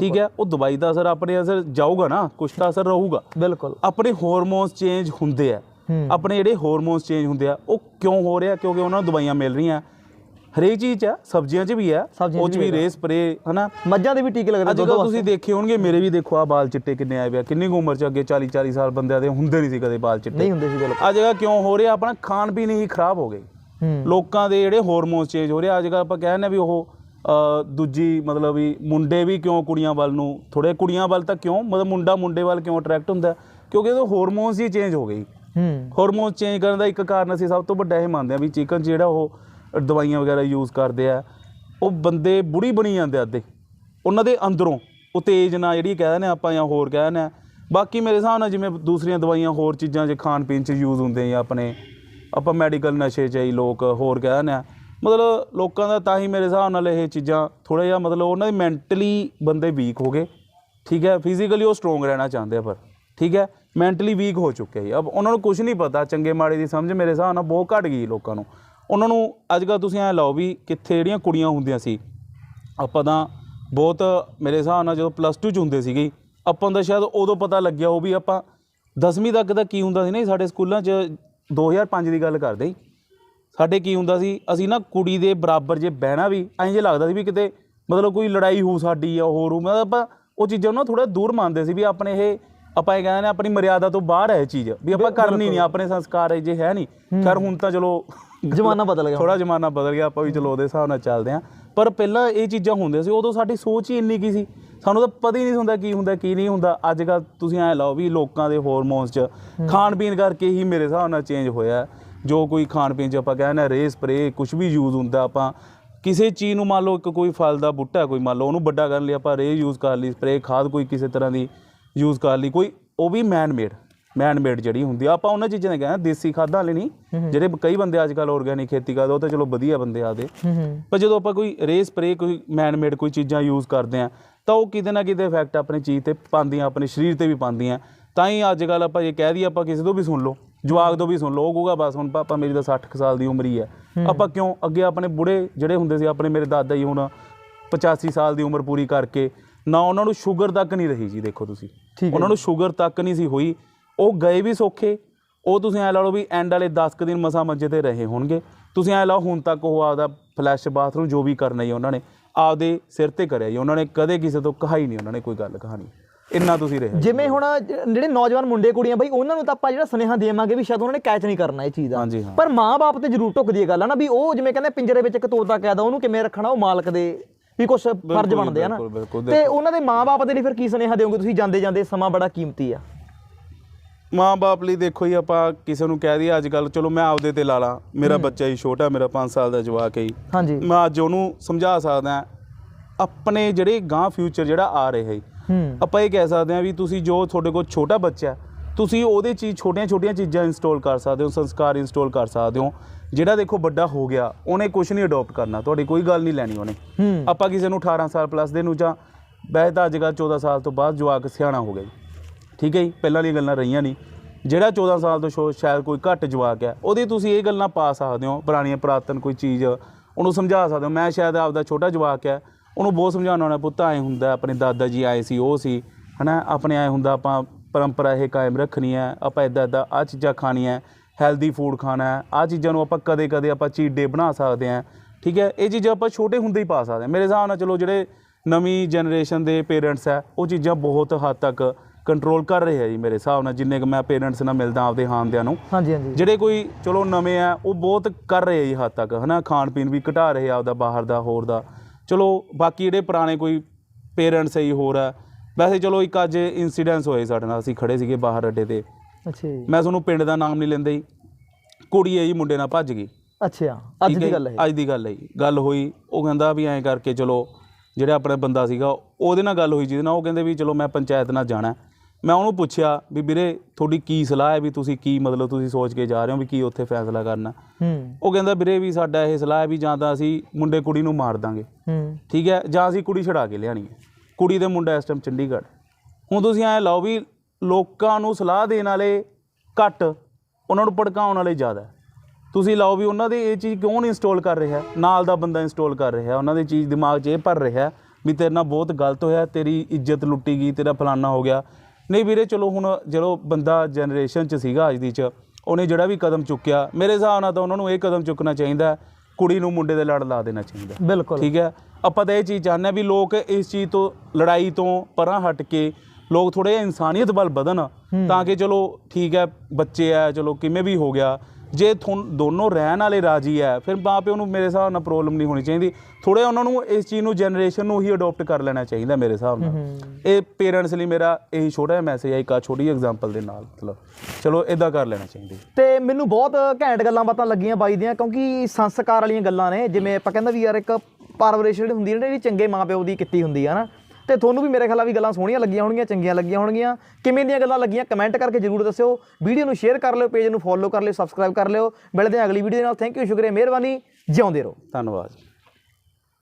ਠੀਕ ਹੈ ਉਹ ਦਵਾਈ ਦਾ ਅਸਰ ਆਪਣੇ ਅਸਰ ਜਾਊਗਾ ਨਾ ਕੁਛ ਤਾਂ ਅਸਰ ਰਹੂਗਾ। ਬਿਲਕੁਲ। ਆਪਣੇ ਹਾਰਮੋਨਸ ਚੇਂਜ ਹੁੰਦੇ ਆ। ਆਪਣੇ ਜਿਹੜੇ ਹਾਰਮੋਨਸ ਚੇਂਜ ਹੁੰਦੇ ਆ ਉਹ ਕਿਉਂ ਹੋ ਰਿਹਾ? ਕਿਉਂਕਿ ਉਹਨਾਂ ਨੂੰ ਦਵਾਈਆਂ ਮਿਲ ਰਹੀਆਂ। ਹਰੇਕ ਚੀਜ਼ ਆ ਸਬਜ਼ੀਆਂ 'ਚ ਵੀ ਆ ਉਹ 'ਚ ਵੀ ਰੇ ਸਪਰੇ ਹਨਾ? ਮੱਝਾਂ ਦੇ ਵੀ ਟੀਕੇ ਲੱਗਦੇ ਅੱਜ ਤੁਸੀਂ ਦੇਖੇ ਹੋਣਗੇ ਮੇਰੇ ਵੀ ਦੇਖੋ ਆ ਬਾਲ ਚਿੱਟੇ ਕਿੰਨੇ ਆਏ ਪਿਆ ਕਿੰਨੀ ਕੁ ਉਮਰ 'ਚ ਅੱਗੇ 40 40 ਸਾਲ ਬੰਦਿਆਂ ਦੇ ਹੁੰਦੇ ਨਹੀਂ ਸੀ ਕਦੇ ਬਾਲ ਚਿੱਟੇ। ਨਹੀਂ ਹੁੰਦੇ ਸੀ ਬਿਲਕੁਲ। ਆ ਜਗ੍ਹਾ ਕਿਉਂ ਹੋ ਰਿਹਾ? ਆਪਣਾ ਖਾਣ ਪੀਣ ਹੀ ਖਰਾਬ ਹੋ ਗਈ ਲੋਕਾਂ ਦੇ ਜਿਹੜੇ ਹਾਰਮੋਨਸ ਚੇਂਜ ਹੋ ਰਹੇ ਅੱਜ ਕੱਲ੍ਹ ਆਪਾਂ ਕਹਿੰਦੇ ਵੀ ਉਹ ਦੂਜੀ ਮਤਲਬ ਵੀ ਮੁੰਡੇ ਵੀ ਕਿਉਂ ਕੁੜੀਆਂ ਵੱਲ ਨੂੰ ਥੋੜੇ ਕੁੜੀਆਂ ਵੱਲ ਤਾਂ ਕਿਉਂ ਮਤਲਬ ਮੁੰਡਾ ਮੁੰਡੇ ਵੱਲ ਕਿਉਂ ਅਟਰੈਕਟ ਹੁੰਦਾ? ਕਿਉਂਕਿ ਉਹ ਹਾਰਮੋਨਸ ਹੀ ਚੇਂਜ ਹੋ ਗਈ ਹੂੰ। ਹਾਰਮੋਨ ਚੇਂਜ ਕਰਨ ਦਾ ਇੱਕ ਕਾਰਨ ਅਸੀਂ ਸਭ ਤੋਂ ਵੱਡਾ ਇਹ ਮੰਨਦੇ ਆ ਵੀ ਚਿਕਨ ਜਿਹੜਾ ਉਹ ਦਵਾਈਆਂ ਵਗੈਰਾ ਯੂਜ਼ ਕਰਦੇ ਆ ਉਹ ਬੰਦੇ ਬੁੜੀ ਬਣੀ ਜਾਂਦੇ ਆ ਅੱਧੇ। ਉਹਨਾਂ ਦੇ ਅੰਦਰੋਂ ਉਤੇਜਨਾ ਜਿਹੜੀ ਕਹਿ ਦਿੰਦੇ ਆ ਆਪਾਂ ਜਾਂ ਹੋਰ ਕਹਿ ਦਿੰਦੇ ਆ ਬਾਕੀ ਮੇਰੇ ਹਿਸਾਬ ਨਾਲ ਜਿਵੇਂ ਦੂਸਰੀਆਂ ਦਵਾਈਆਂ ਹੋਰ ਚੀਜ਼ਾਂ 'ਚ ਖਾਣ ਪੀਣ 'ਚ ਯੂਜ਼ ਹੁੰਦੇ ਆ ਆਪਣੇ ਆਪਾਂ ਮੈਡੀਕਲ ਨਸ਼ੇ 'ਚ ਹੀ ਲੋਕ ਹੋਰ ਕਹਿ ਦਿੰਦੇ ਆ। ਮਤਲਬ ਲੋਕਾਂ ਦਾ ਤਾਂ ਹੀ ਮੇਰੇ ਹਿਸਾਬ ਨਾਲ ਇਹ ਚੀਜ਼ਾਂ ਥੋੜਾ ਜਿਹਾ ਮਤਲਬ ਉਹਨਾਂ ਦੇ ਮੈਂਟਲੀ ਬੰਦੇ ਵੀਕ ਹੋ ਗਏ। ਠੀਕ ਹੈ ਫਿਜ਼ੀਕਲੀ ਉਹ ਸਟਰੋਂਗ ਰਹਿਣਾ ਚਾਹੁੰਦੇ ਆ ਪਰ। ਠੀਕ ਹੈ ਮੈਂਟਲੀ ਵੀਕ ਹੋ ਚੁੱਕੇ ਜੀ ਅਬ ਉਹਨਾਂ ਨੂੰ ਕੁਝ ਨਹੀਂ ਪਤਾ, ਚੰਗੇ ਮਾੜੇ ਦੀ ਸਮਝ ਮੇਰੇ ਹਿਸਾਬ ਨਾਲ ਬਹੁਤ ਘਟ ਗਈ ਲੋਕਾਂ ਨੂੰ। ਉਹਨਾਂ ਨੂੰ ਅੱਜ ਕੱਲ੍ਹ ਤੁਸੀਂ ਐ ਲਾਓ ਵੀ ਕਿੱਥੇ ਜਿਹੜੀਆਂ ਕੁੜੀਆਂ ਹੁੰਦੀਆਂ ਸੀ, ਆਪਾਂ ਤਾਂ ਬਹੁਤ ਮੇਰੇ ਹਿਸਾਬ ਨਾਲ ਜਦੋਂ ਪਲੱਸ 2 ਚ ਹੁੰਦੇ ਸੀਗੇ, ਆਪਾਂ ਨੂੰ ਤਾਂ ਸ਼ਾਇਦ ਉਦੋਂ ਪਤਾ ਲੱਗਿਆ ਉਹ ਵੀ ਆਪਾਂ 10ਵੀਂ ਤੱਕ ਦਾ ਕੀ ਹੁੰਦਾ ਸੀ ਨਾ ਸਾਡੇ ਸਕੂਲਾਂ 'ਚ 2005 ਦੀ ਗੱਲ ਕਰਦੇ ਸਾਡੇ ਕੀ ਹੁੰਦਾ ਸੀ ਅਸੀਂ ਨਾ ਕੁੜੀ ਦੇ ਬਰਾਬਰ ਜੇ ਬਹਿਣਾ ਵੀ ਐਂ ਜੇ ਲੱਗਦਾ ਸੀ ਵੀ ਕਿਤੇ ਮਤਲਬ ਕੋਈ ਲੜਾਈ ਹੋ ਸਾਡੀ ਜਾਂ ਹੋਰ ਹੋ ਮਤਲਬ ਆਪਾਂ ਉਹ ਚੀਜ਼ਾਂ ਨੂੰ ਥੋੜਾ ਦੂਰ ਮੰਨਦੇ ਸੀ ਵੀ ਆਪਣੇ ਇਹ ਆਪਾਂ ਇਹ ਕਹਿੰਦੇ ਨੇ ਆਪਣੀ ਮਰਿਆਦਾ ਤੋਂ ਬਾਹਰ ਹੈ ਇਹ ਚੀਜ਼ ਵੀ ਆਪਾਂ ਕਰਨੀ ਨਹੀਂ ਆਪਣੇ ਸੰਸਕਾਰ ਇਹ ਜੇ ਹੈ ਨਹੀਂ। ਖੈਰ ਹੁਣ ਤਾਂ ਚਲੋ ਜ਼ਮਾਨਾ ਬਦਲ ਗਿਆ ਥੋੜਾ ਜ਼ਮਾਨਾ ਬਦਲ ਗਿਆ ਆਪਾਂ ਵੀ ਚਲੋ ਉਹਦੇ ਹਿਸਾਬ ਨਾਲ ਚੱਲਦੇ ਆਂ ਪਰ ਪਹਿਲਾਂ ਇਹ ਚੀਜ਼ਾਂ ਹੁੰਦੀਆਂ ਸੀ ਉਦੋਂ ਸਾਡੀ ਸੋਚ ਹੀ ਇੰਨੀ ਕੀ ਸੀ ਸਾਨੂੰ ਤਾਂ ਪਤਾ ਹੀ ਨਹੀਂ ਹੁੰਦਾ ਕੀ ਹੁੰਦਾ ਕੀ ਨਹੀਂ ਹੁੰਦਾ। ਅੱਜ ਕੱਲ ਤੁਸੀਂ ਐ ਲਾਓ ਵੀ ਲੋਕਾਂ ਦੇ ਹਾਰਮੋਨਸ 'ਚ ਖਾਣ ਪੀਣ ਕਰਕੇ ਹੀ ਮੇਰੇ ਹਿਸਾਬ ਨਾਲ ਚੇਂਜ ਹੋਇਆ। ਜੋ ਕੋਈ ਖਾਣ ਪੀਣ 'ਚ ਆਪਾਂ ਕਹਿੰਦੇ ਰੇ ਸਪਰੇ ਕੁਝ ਵੀ ਯੂਜ਼ ਹੁੰਦਾ ਆਪਾਂ ਕਿਸੇ ਚੀਜ਼ ਨੂੰ ਮੰਨ ਲਓ ਇੱਕ ਕੋਈ ਫਲ ਦਾ ਬੂਟਾ ਕੋਈ ਮੰਨ ਲਓ ਉਹਨੂੰ ਵੱਡਾ ਕਰਨ ਲਈ ਆਪਾਂ ਰੇ ਯੂਜ਼ ਕਰ ਲਈ ਸਪਰੇ ਖਾਦ ਕੋਈ ਕਿਸੇ ਤਰ੍ਹਾਂ ਦੀ ਯੂਜ਼ ਕਰ ਲਈ ਕੋਈ ਉਹ ਵੀ ਮੈਨ ਮੇਡ ਮੈਨ ਮੇਡ ਜਿਹੜੀ ਹੁੰਦੀ ਆ ਆਪਾਂ ਉਹਨਾਂ ਚੀਜ਼ਾਂ ਨੇ ਕਹਿੰਦੇ ਦੇਸੀ ਖਾਦਾਂ ਵਾਲੇ ਨਹੀਂ ਜਿਹੜੇ ਕਈ ਬੰਦੇ ਅੱਜ ਕੱਲ ਆਰਗੈਨਿਕ ਖੇਤੀ ਕਰਦੇ ਉਹ ਤਾਂ ਚਲੋ ਵਧੀਆ ਬੰਦੇ ਆਦੇ ਹੂੰ ਹੂੰ। ਪਰ ਜਦੋਂ ਆਪਾਂ ਕੋਈ ਰੇ ਸਪਰੇ ਕੋਈ ਮੈਨ ਮੇਡ ਕੋਈ ਚੀਜ਼ਾਂ ਯੂਜ਼ ਕਰਦੇ ਆ ਤਾਂ ਉਹ ਕਿਤੇ ਨਾ ਕਿਤੇ ਇਫੈਕਟ ਆਪਣੀ ਚੀਜ਼ ਤੇ ਪਾਉਂਦੀਆਂ ਆਪਣੇ ਸਰੀਰ ਤੇ ਵੀ ਪਾਉਂਦੀਆਂ। ਤਾਂ ਹੀ ਅੱਜ ਕੱਲ ਆਪਾਂ ਇਹ ਕਹਿ ਦਈਏ ਆਪਾਂ ਕਿਸੇ ਤੋਂ ਵੀ ਸੁਣ ਲਓ। ਜਵਾਕ ਤੋਂ ਵੀ ਸੁਣ ਉਹ ਕਹੂਗਾ ਬਸ ਹੁਣ ਪਾਪਾ ਮੇਰੀ ਤਾਂ 60 ਕੁ ਸਾਲ ਦੀ ਉਮਰ ਹੀ ਹੈ। ਆਪਾਂ ਕਿਉਂ ਅੱਗੇ ਆਪਣੇ ਬੁੜੇ ਜਿਹੜੇ ਹੁੰਦੇ ਸੀ ਆਪਣੇ ਮੇਰੇ ਦਾਦਾ ਜੀ ਹੁਣ 85 ਸਾਲ ਦੀ ਉਮਰ ਪੂਰੀ ਕਰਕੇ ਨਾ ਉਹਨਾਂ ਨੂੰ ਸ਼ੂਗਰ ਤੱਕ ਨਹੀਂ ਰਹੀ ਜੀ ਦੇਖੋ ਤੁਸੀਂ। ਹੈ ਉਹਨਾਂ ਨੂੰ ਸ਼ੂਗਰ ਤੱਕ ਨਹੀਂ ਸੀ ਹੋਈ। ਉਹ ਗਏ ਵੀ ਸੌਖੇ। ਉਹ ਤੁਸੀਂ ਐ ਲਾ ਲਓ ਵੀ ਐਂਡ ਵਾਲੇ 10 ਕੁ ਦਿਨ ਮਸਾ ਮੰਜੇ ਤੇ ਰਹੇ ਹੋਣਗੇ। ਤੁਸੀਂ ਐ ਲਾਓ ਹੁਣ ਤੱਕ ਉਹ ਆਪਦਾ ਫਲੈਸ਼ ਬਾਥਰੂਮ ਜੋ ਵੀ ਕਰਨਾ ਜੀ ਉਹਨਾਂ ਨੇ ਆਪਦੇ ਸਿਰ ਤੇ ਕਰਿਆ ਜੀ ਉਹਨਾਂ ਨੇ ਕਦੇ ਕਿਸੇ ਤੋਂ ਕਹਾਈ ਨਹੀਂ ਉਹਨਾਂ ਨੇ ਕੋਈ ਗੱਲ ਕਹਾਣੀ। ਇੰਨਾ ਤੁਸੀਂ ਰਹੇ ਜਿਵੇਂ ਹੁਣ ਜਿਹੜੇ ਨੌਜਵਾਨ ਮੁੰਡੇ ਕੁੜੀਆਂ ਬਈ ਉਹਨਾਂ ਨੂੰ ਤਾਂ ਆਪਾਂ ਜਿਹੜਾ ਸੁਨੇਹਾ ਦੇਵਾਂਗੇ ਵੀ ਸ਼ਾਇਦ ਉਹਨਾਂ ਨੇ ਕੈਚ ਨਹੀਂ ਕਰਨਾ ਇਹ ਚੀਜ਼ ਦਾ। ਹਾਂ। ਪਰ ਮਾਂ-ਬਾਪ ਤੇ ਜ਼ਰੂਰ ਢੁੱਕਦੀ ਇਹ ਗੱਲ ਆ ਨਾ ਵੀ ਉਹ ਜਿਵੇਂ ਕਹਿੰਦੇ ਪਿੰਜਰੇ ਵਿੱਚ ਇੱਕ ਤੋਤਾ ਕੈਦ ਉਹਨੂੰ ਕਿਵੇਂ ਰੱਖਣਾ ਉਹ ਮਾਲਕ ਦੇ ਵੀ ਕੁਝ ਫਰਜ਼ ਬਣਦੇ ਆ ਨਾ। ਤੇ ਉਹਨਾਂ ਦੇ ਮਾਂ-ਬਾਪ ਦੇ ਲਈ ਫਿਰ ਕੀ ਸੁਨੇਹਾ ਦਿਓਗੇ ਤੁਸੀਂ? ਜਾਂਦੇ ਜਾਂਦੇ ਸਮਾਂ ਬੜਾ ਕੀਮਤੀ ਆ। ਮਾਂ-ਬਾਪ ਲਈ ਦੇਖੋ ਜੀ ਆਪਾਂ ਕਿਸੇ ਨੂੰ ਕਹਿ ਦਈਏ ਅੱਜ ਕੱਲ ਚਲੋ ਮੈਂ ਆਪਦੇ ਤੇ ਲਾ ਲਾਂ। ਮੇਰਾ ਬੱਚਾ ਹੀ ਛੋਟਾ ਮੇਰਾ 5 ਸਾਲ ਦਾ ਜਵਾਕ ਹੈ ਹਾਂਜੀ। ਮੈਂ ਅੱਜ ਉਹਨੂੰ ਸਮਝਾ ਸਕਦਾ ਆਪਣੇ ਜਿਹੜੇ ਗਾਂ ਫਿਊਚਰ ਜਿਹੜਾ ਆ ਰਿਹਾ ਹੈ ਹੂੰ ਆਪਾਂ ਇਹ ਕਹਿ ਸਕਦੇ ਹਾਂ ਵੀ ਤੁਸੀਂ ਜੋ ਤੁਹਾਡੇ ਕੋਲ ਛੋਟਾ ਬੱਚਾ ਹੈ ਤੁਸੀਂ ਉਹਦੇ ਚੀਜ਼ ਛੋਟੀਆਂ-ਛੋਟੀਆਂ ਚੀਜ਼ਾਂ ਇੰਸਟਾਲ ਕਰ ਸਕਦੇ ਹੋ ਸੰਸਕਾਰ ਇੰਸਟਾਲ ਕਰ ਸਕਦੇ ਹੋ। ਜਿਹੜਾ ਦੇਖੋ ਵੱਡਾ ਹੋ ਗਿਆ ਉਹਨੇ ਕੁਝ ਨਹੀਂ ਅਡਾਪਟ ਕਰਨਾ ਤੁਹਾਡੀ ਕੋਈ ਗੱਲ ਨਹੀਂ ਲੈਣੀ ਉਹਨੇ। ਆਪਾਂ ਕਿਸੇ ਨੂੰ 18 ਸਾਲ ਪਲੱਸ ਦੇ ਨੂੰ ਜਾਂ ਵੈਸੇ ਤਾਂ ਅੱਜ ਕੱਲ੍ਹ 14 ਸਾਲ ਤੋਂ ਬਾਅਦ ਜਵਾਕ ਸਿਆਣਾ ਹੋ ਗਿਆ ਜੀ ਠੀਕ ਹੈ ਜੀ? ਪਹਿਲਾਂ ਵਾਲੀਆਂ ਗੱਲਾਂ ਰਹੀਆਂ ਨਹੀਂ। ਜਿਹੜਾ 14 ਸਾਲ ਤੋਂ ਸ਼ਾਇਦ ਕੋਈ ਘੱਟ ਜਵਾਕ ਹੈ ਉਹਦੇ ਤੁਸੀਂ ਇਹ ਗੱਲਾਂ ਪਾ ਸਕਦੇ ਹੋ ਪੁਰਾਣੀਆਂ ਪੁਰਾਤਨ ਕੋਈ ਚੀਜ਼ ਉਹਨੂੰ ਸਮਝਾ ਸਕਦੇ ਹੋ ਮੈਂ ਸ਼ਾਇਦ ਆਪਦਾ ਛੋਟਾ ਜਵਾਕ ਹੈ ਉਹਨੂੰ ਬਹੁਤ ਸਮਝਾਉਣਾ ਹੋਣਾ ਪੁੱਤ ਐ ਹੁੰਦਾ ਆਪਣੇ ਦਾਦਾ ਜੀ ਆਏ ਸੀ ਉਹ ਸੀ ਹਨਾ? ਆਪਣੇ ਐ ਹੁੰਦਾ ਆਪਾਂ ਪਰੰਪਰਾ ਇਹ ਕਾਇਮ ਰੱਖਣੀ ਹੈ ਆਪਾਂ ਇਦਾਂ ਇਦਾਂ ਆ ਚੀਜ਼ਾਂ ਖਾਣੀਆਂ ਹੈਲਦੀ ਫੂਡ ਖਾਣਾ ਹੈ ਆ ਚੀਜ਼ਾਂ ਨੂੰ ਆਪਾਂ ਕਦੇ ਕਦੇ ਆਪਾਂ ਚੀਟ ਡੇ ਬਣਾ ਸਕਦੇ ਹਾਂ ਠੀਕ ਹੈ? ਇਹ ਚੀਜ਼ਾਂ ਆਪਾਂ ਛੋਟੇ ਹੁੰਦੇ ਹੀ ਪਾ ਸਕਦੇ ਹਾਂ। ਮੇਰੇ ਹਿਸਾਬ ਨਾਲ ਚਲੋ ਜਿਹੜੇ ਨਵੀਂ ਜਨਰੇਸ਼ਨ ਦੇ ਪੇਰੈਂਟਸ ਹੈ ਉਹ ਚੀਜ਼ਾਂ ਬਹੁਤ ਹੱਦ ਤੱਕ ਕੰਟਰੋਲ ਕਰ ਰਹੇ ਆ ਜੀ ਮੇਰੇ ਹਿਸਾਬ ਨਾਲ ਜਿੰਨੇ ਕੁ ਮੈਂ ਪੇਰੈਂਟਸ ਨਾਲ ਮਿਲਦਾ ਆਪਦੇ ਹਾਨਦਿਆਂ ਨੂੰ। ਹਾਂਜੀ ਹਾਂਜੀ। ਜਿਹੜੇ ਕੋਈ ਚਲੋ ਨਵੇਂ ਆ ਉਹ ਬਹੁਤ ਕਰ ਰਹੇ ਆ ਜੀ ਹੱਦ ਤੱਕ ਹਨਾ? ਖਾਣ ਪੀਣ ਵੀ ਘਟਾ ਰਹੇ ਆ ਆਪਦਾ ਬਾਹਰ ਦਾ ਹੋਰ ਦਾ। ਚਲੋ ਬਾਕੀ ਜਿਹੜੇ ਪੁਰਾਣੇ ਕੋਈ ਪੇਰੈਂਟਸ ਹੈ ਜੀ ਹੋਰ ਆ ਵੈਸੇ ਚਲੋ ਇੱਕ ਅੱਜ ਇਨਸੀਡੈਂਸ ਹੋਏ ਸਾਡੇ ਨਾਲ ਅਸੀਂ ਖੜੇ ਸੀਗੇ ਬਾਹਰ ਅੱਡੇ ਤੇ। ਅੱਛਾ ਜੀ। ਮੈਂ ਤੁਹਾਨੂੰ ਪਿੰਡ ਦਾ ਨਾਮ ਨਹੀਂ ਲੈਂਦਾ ਜੀ। ਕੁੜੀ ਹੈ ਜੀ ਮੁੰਡੇ ਨਾਲ ਭੱਜ ਗਈ। ਅੱਛਾ ਅੱਜ ਠੀਕ ਦੀ ਹੈ ਗੱਲ ਹੈ। ਅੱਜ ਦੀ ਗੱਲ ਹੈ ਜੀ। ਗੱਲ ਹੋਈ ਉਹ ਕਹਿੰਦਾ ਵੀ ਐਂ ਕਰਕੇ ਚਲੋ ਜਿਹੜਾ ਆਪਣਾ ਬੰਦਾ ਸੀਗਾ ਉਹਦੇ ਨਾਲ ਗੱਲ ਹੋਈ ਜਿਹਦੇ ਨਾਲ ਉਹ ਕਹਿੰਦੇ ਵੀ ਚਲੋ ਮੈਂ ਪੰਚਾਇਤ ਨਾਲ ਜਾਣਾ ਹੈ। ਮੈਂ ਉਹਨੂੰ ਪੁੱਛਿਆ ਵੀ ਵੀਰੇ ਤੁਹਾਡੀ ਕੀ ਸਲਾਹ ਹੈ ਵੀ ਤੁਸੀਂ ਕੀ ਮਤਲਬ ਤੁਸੀਂ ਸੋਚ ਕੇ ਜਾ ਰਹੇ ਹੋ ਵੀ ਕੀ ਉੱਥੇ ਫੈਸਲਾ ਕਰਨਾ? ਹੂੰ। ਉਹ ਕਹਿੰਦਾ ਵੀਰੇ ਵੀ ਸਾਡਾ ਇਹ ਸਲਾਹ ਹੈ ਵੀ ਜਾਂ ਤਾਂ ਅਸੀਂ ਮੁੰਡੇ ਕੁੜੀ ਨੂੰ ਮਾਰ ਦਾਂਗੇ। ਹੂੰ। ਠੀਕ ਹੈ? ਜਾਂ ਅਸੀਂ ਕੁੜੀ ਛਡਾ ਕੇ ਲਿਆਣੀ ਹੈ। ਕੁੜੀ ਦੇ ਮੁੰਡਾ ਇਸ ਟਾਈਮ ਚੰਡੀਗੜ੍ਹ। ਹੁਣ ਤੁਸੀਂ ਐਂ ਲਾਓ ਵੀ ਲੋਕਾਂ ਨੂੰ ਸਲਾਹ ਦੇਣ ਵਾਲੇ ਘੱਟ ਉਹਨਾਂ ਨੂੰ ਭੜਕਾਉਣ ਵਾਲੇ ਜ਼ਿਆਦਾ। ਤੁਸੀਂ ਲਾਓ ਵੀ ਉਹਨਾਂ ਦੇ ਇਹ ਚੀਜ਼ ਕਿਉਂ ਨਹੀਂ ਇੰਸਟਾਲ ਕਰ ਰਿਹਾ? ਨਾਲ ਦਾ ਬੰਦਾ ਇੰਸਟਾਲ ਕਰ ਰਿਹਾ। ਉਹਨਾਂ ਦੀ ਚੀਜ਼ ਦਿਮਾਗ 'ਚ ਇਹ ਭਰ ਰਿਹਾ ਵੀ ਤੇਰੇ ਨਾਲ ਬਹੁਤ ਗਲਤ ਹੋਇਆ ਤੇਰੀ ਇੱਜ਼ਤ ਲੁੱਟੀ ਗਈ ਤੇਰਾ ਫਲਾਨਾ ਹੋ ਗਿਆ। ਨਹੀਂ ਵੀਰੇ ਚਲੋ ਹੁਣ ਜਦੋਂ ਬੰਦਾ ਜਨਰੇਸ਼ਨ 'ਚ ਸੀਗਾ ਅੱਜ ਦੀ 'ਚ ਉਹਨੇ ਜਿਹੜਾ ਵੀ ਕਦਮ ਚੁੱਕਿਆ ਮੇਰੇ ਹਿਸਾਬ ਨਾਲ ਤਾਂ ਉਹਨਾਂ ਨੂੰ ਇਹ ਕਦਮ ਚੁੱਕਣਾ ਚਾਹੀਦਾ ਕੁੜੀ ਨੂੰ ਮੁੰਡੇ ਦੇ ਲੜ ਲਾ ਦੇਣਾ ਚਾਹੀਦਾ। ਬਿਲਕੁਲ। ਠੀਕ ਹੈ? ਆਪਾਂ ਤਾਂ ਇਹ ਚੀਜ਼ ਚਾਹੁੰਦੇ ਹਾਂ ਵੀ ਲੋਕ ਇਸ ਚੀਜ਼ ਤੋਂ ਲੜਾਈ ਤੋਂ ਪਰਾਂ ਹਟ ਕੇ ਲੋਕ ਥੋੜੇ ਜਿਹਾ ਇਨਸਾਨੀਅਤ ਵੱਲ ਵਧਣ ਤਾਂ ਕਿ ਚਲੋ ਠੀਕ ਹੈ ਬੱਚੇ ਆ ਚਲੋ ਕਿਵੇਂ ਵੀ ਹੋ ਗਿਆ ਜੇ ਦੋਨੋਂ ਰਹਿਣ ਵਾਲੇ ਰਾਜੀ ਹੈ ਫਿਰ ਮਾਂ ਪਿਓ ਨੂੰ ਮੇਰੇ ਹਿਸਾਬ ਨਾਲ ਪ੍ਰੋਬਲਮ ਨਹੀਂ ਹੋਣੀ ਚਾਹੀਦੀ। ਥੋੜੇ ਉਹਨਾਂ ਨੂੰ ਇਸ ਚੀਜ਼ ਨੂੰ ਜਨਰੇਸ਼ਨ ਨੂੰ ਹੀ ਅਡਾਪਟ ਕਰ ਲੈਣਾ ਚਾਹੀਦਾ ਮੇਰੇ ਹਿਸਾਬ ਨਾਲ। ਇਹ ਪੇਰੈਂਟਸ ਲਈ ਮੇਰਾ ਇਹੀ ਛੋਟਾ ਜਿਹਾ ਮੈਸੇਜ ਹੈ ਇੱਕ ਆ ਛੋਟੀ ਐਗਜ਼ਾਮਪਲ ਦੇ ਨਾਲ। ਮਤਲਬ ਚਲੋ ਇਦਾਂ ਕਰ ਲੈਣਾ ਚਾਹੀਦਾ। ਤੇ ਮੈਨੂੰ ਬਹੁਤ ਘੈਂਟ ਗੱਲਾਂ ਬਾਤਾਂ ਲੱਗੀਆਂ ਬਾਈ ਦੀਆਂ ਕਿਉਂਕਿ ਸੰਸਕਾਰ ਵਾਲੀਆਂ ਗੱਲਾਂ ਨੇ। ਜਿਵੇਂ ਆਪਾਂ ਕਹਿੰਦਾ ਵੀ ਯਾਰ ਇੱਕ ਪਰਵਰਿਸ਼ ਜਿਹੜੀ ਹੁੰਦੀ ਹੈ ਨਾ ਜਿਹੜੀ ਚੰਗੇ ਮਾਪਿਓ ਦੀ ਕੀਤੀ ਹੁੰਦੀ ਆ ਨਾ ਤੇ ਤੁਹਾਨੂੰ ਵੀ ਮੇਰੇ ਖਿਆਲ ਆ ਵੀ ਗੱਲਾਂ ਸੋਹਣੀਆਂ ਲੱਗੀਆਂ ਹੋਣਗੀਆਂ, ਚੰਗੀਆਂ ਲੱਗੀਆਂ ਹੋਣਗੀਆਂ। ਕਿਵੇਂ ਦੀਆਂ ਗੱਲਾਂ ਲੱਗੀਆਂ ਕਮੈਂਟ ਕਰਕੇ ਜਰੂਰ ਦੱਸਿਓ। ਵੀਡੀਓ ਨੂੰ ਸ਼ੇਅਰ ਕਰ ਲਿਓ ਪੇਜ ਨੂੰ ਫੋਲੋ ਕਰ ਲਿਓ ਸਬਸਕ੍ਰਾਈਬ ਕਰ ਲਿਓ। ਮਿਲਦੇ ਹਾਂ ਅਗਲੀ ਵੀਡੀਓ ਦੇ ਨਾਲ। ਥੈਂਕ ਯੂ ਸ਼ੁਕਰੀਆ, ਮਿਹਰਬਾਨੀ। ਜਿਉਂਦੇ ਰਹੋ। ਧੰਨਵਾਦ।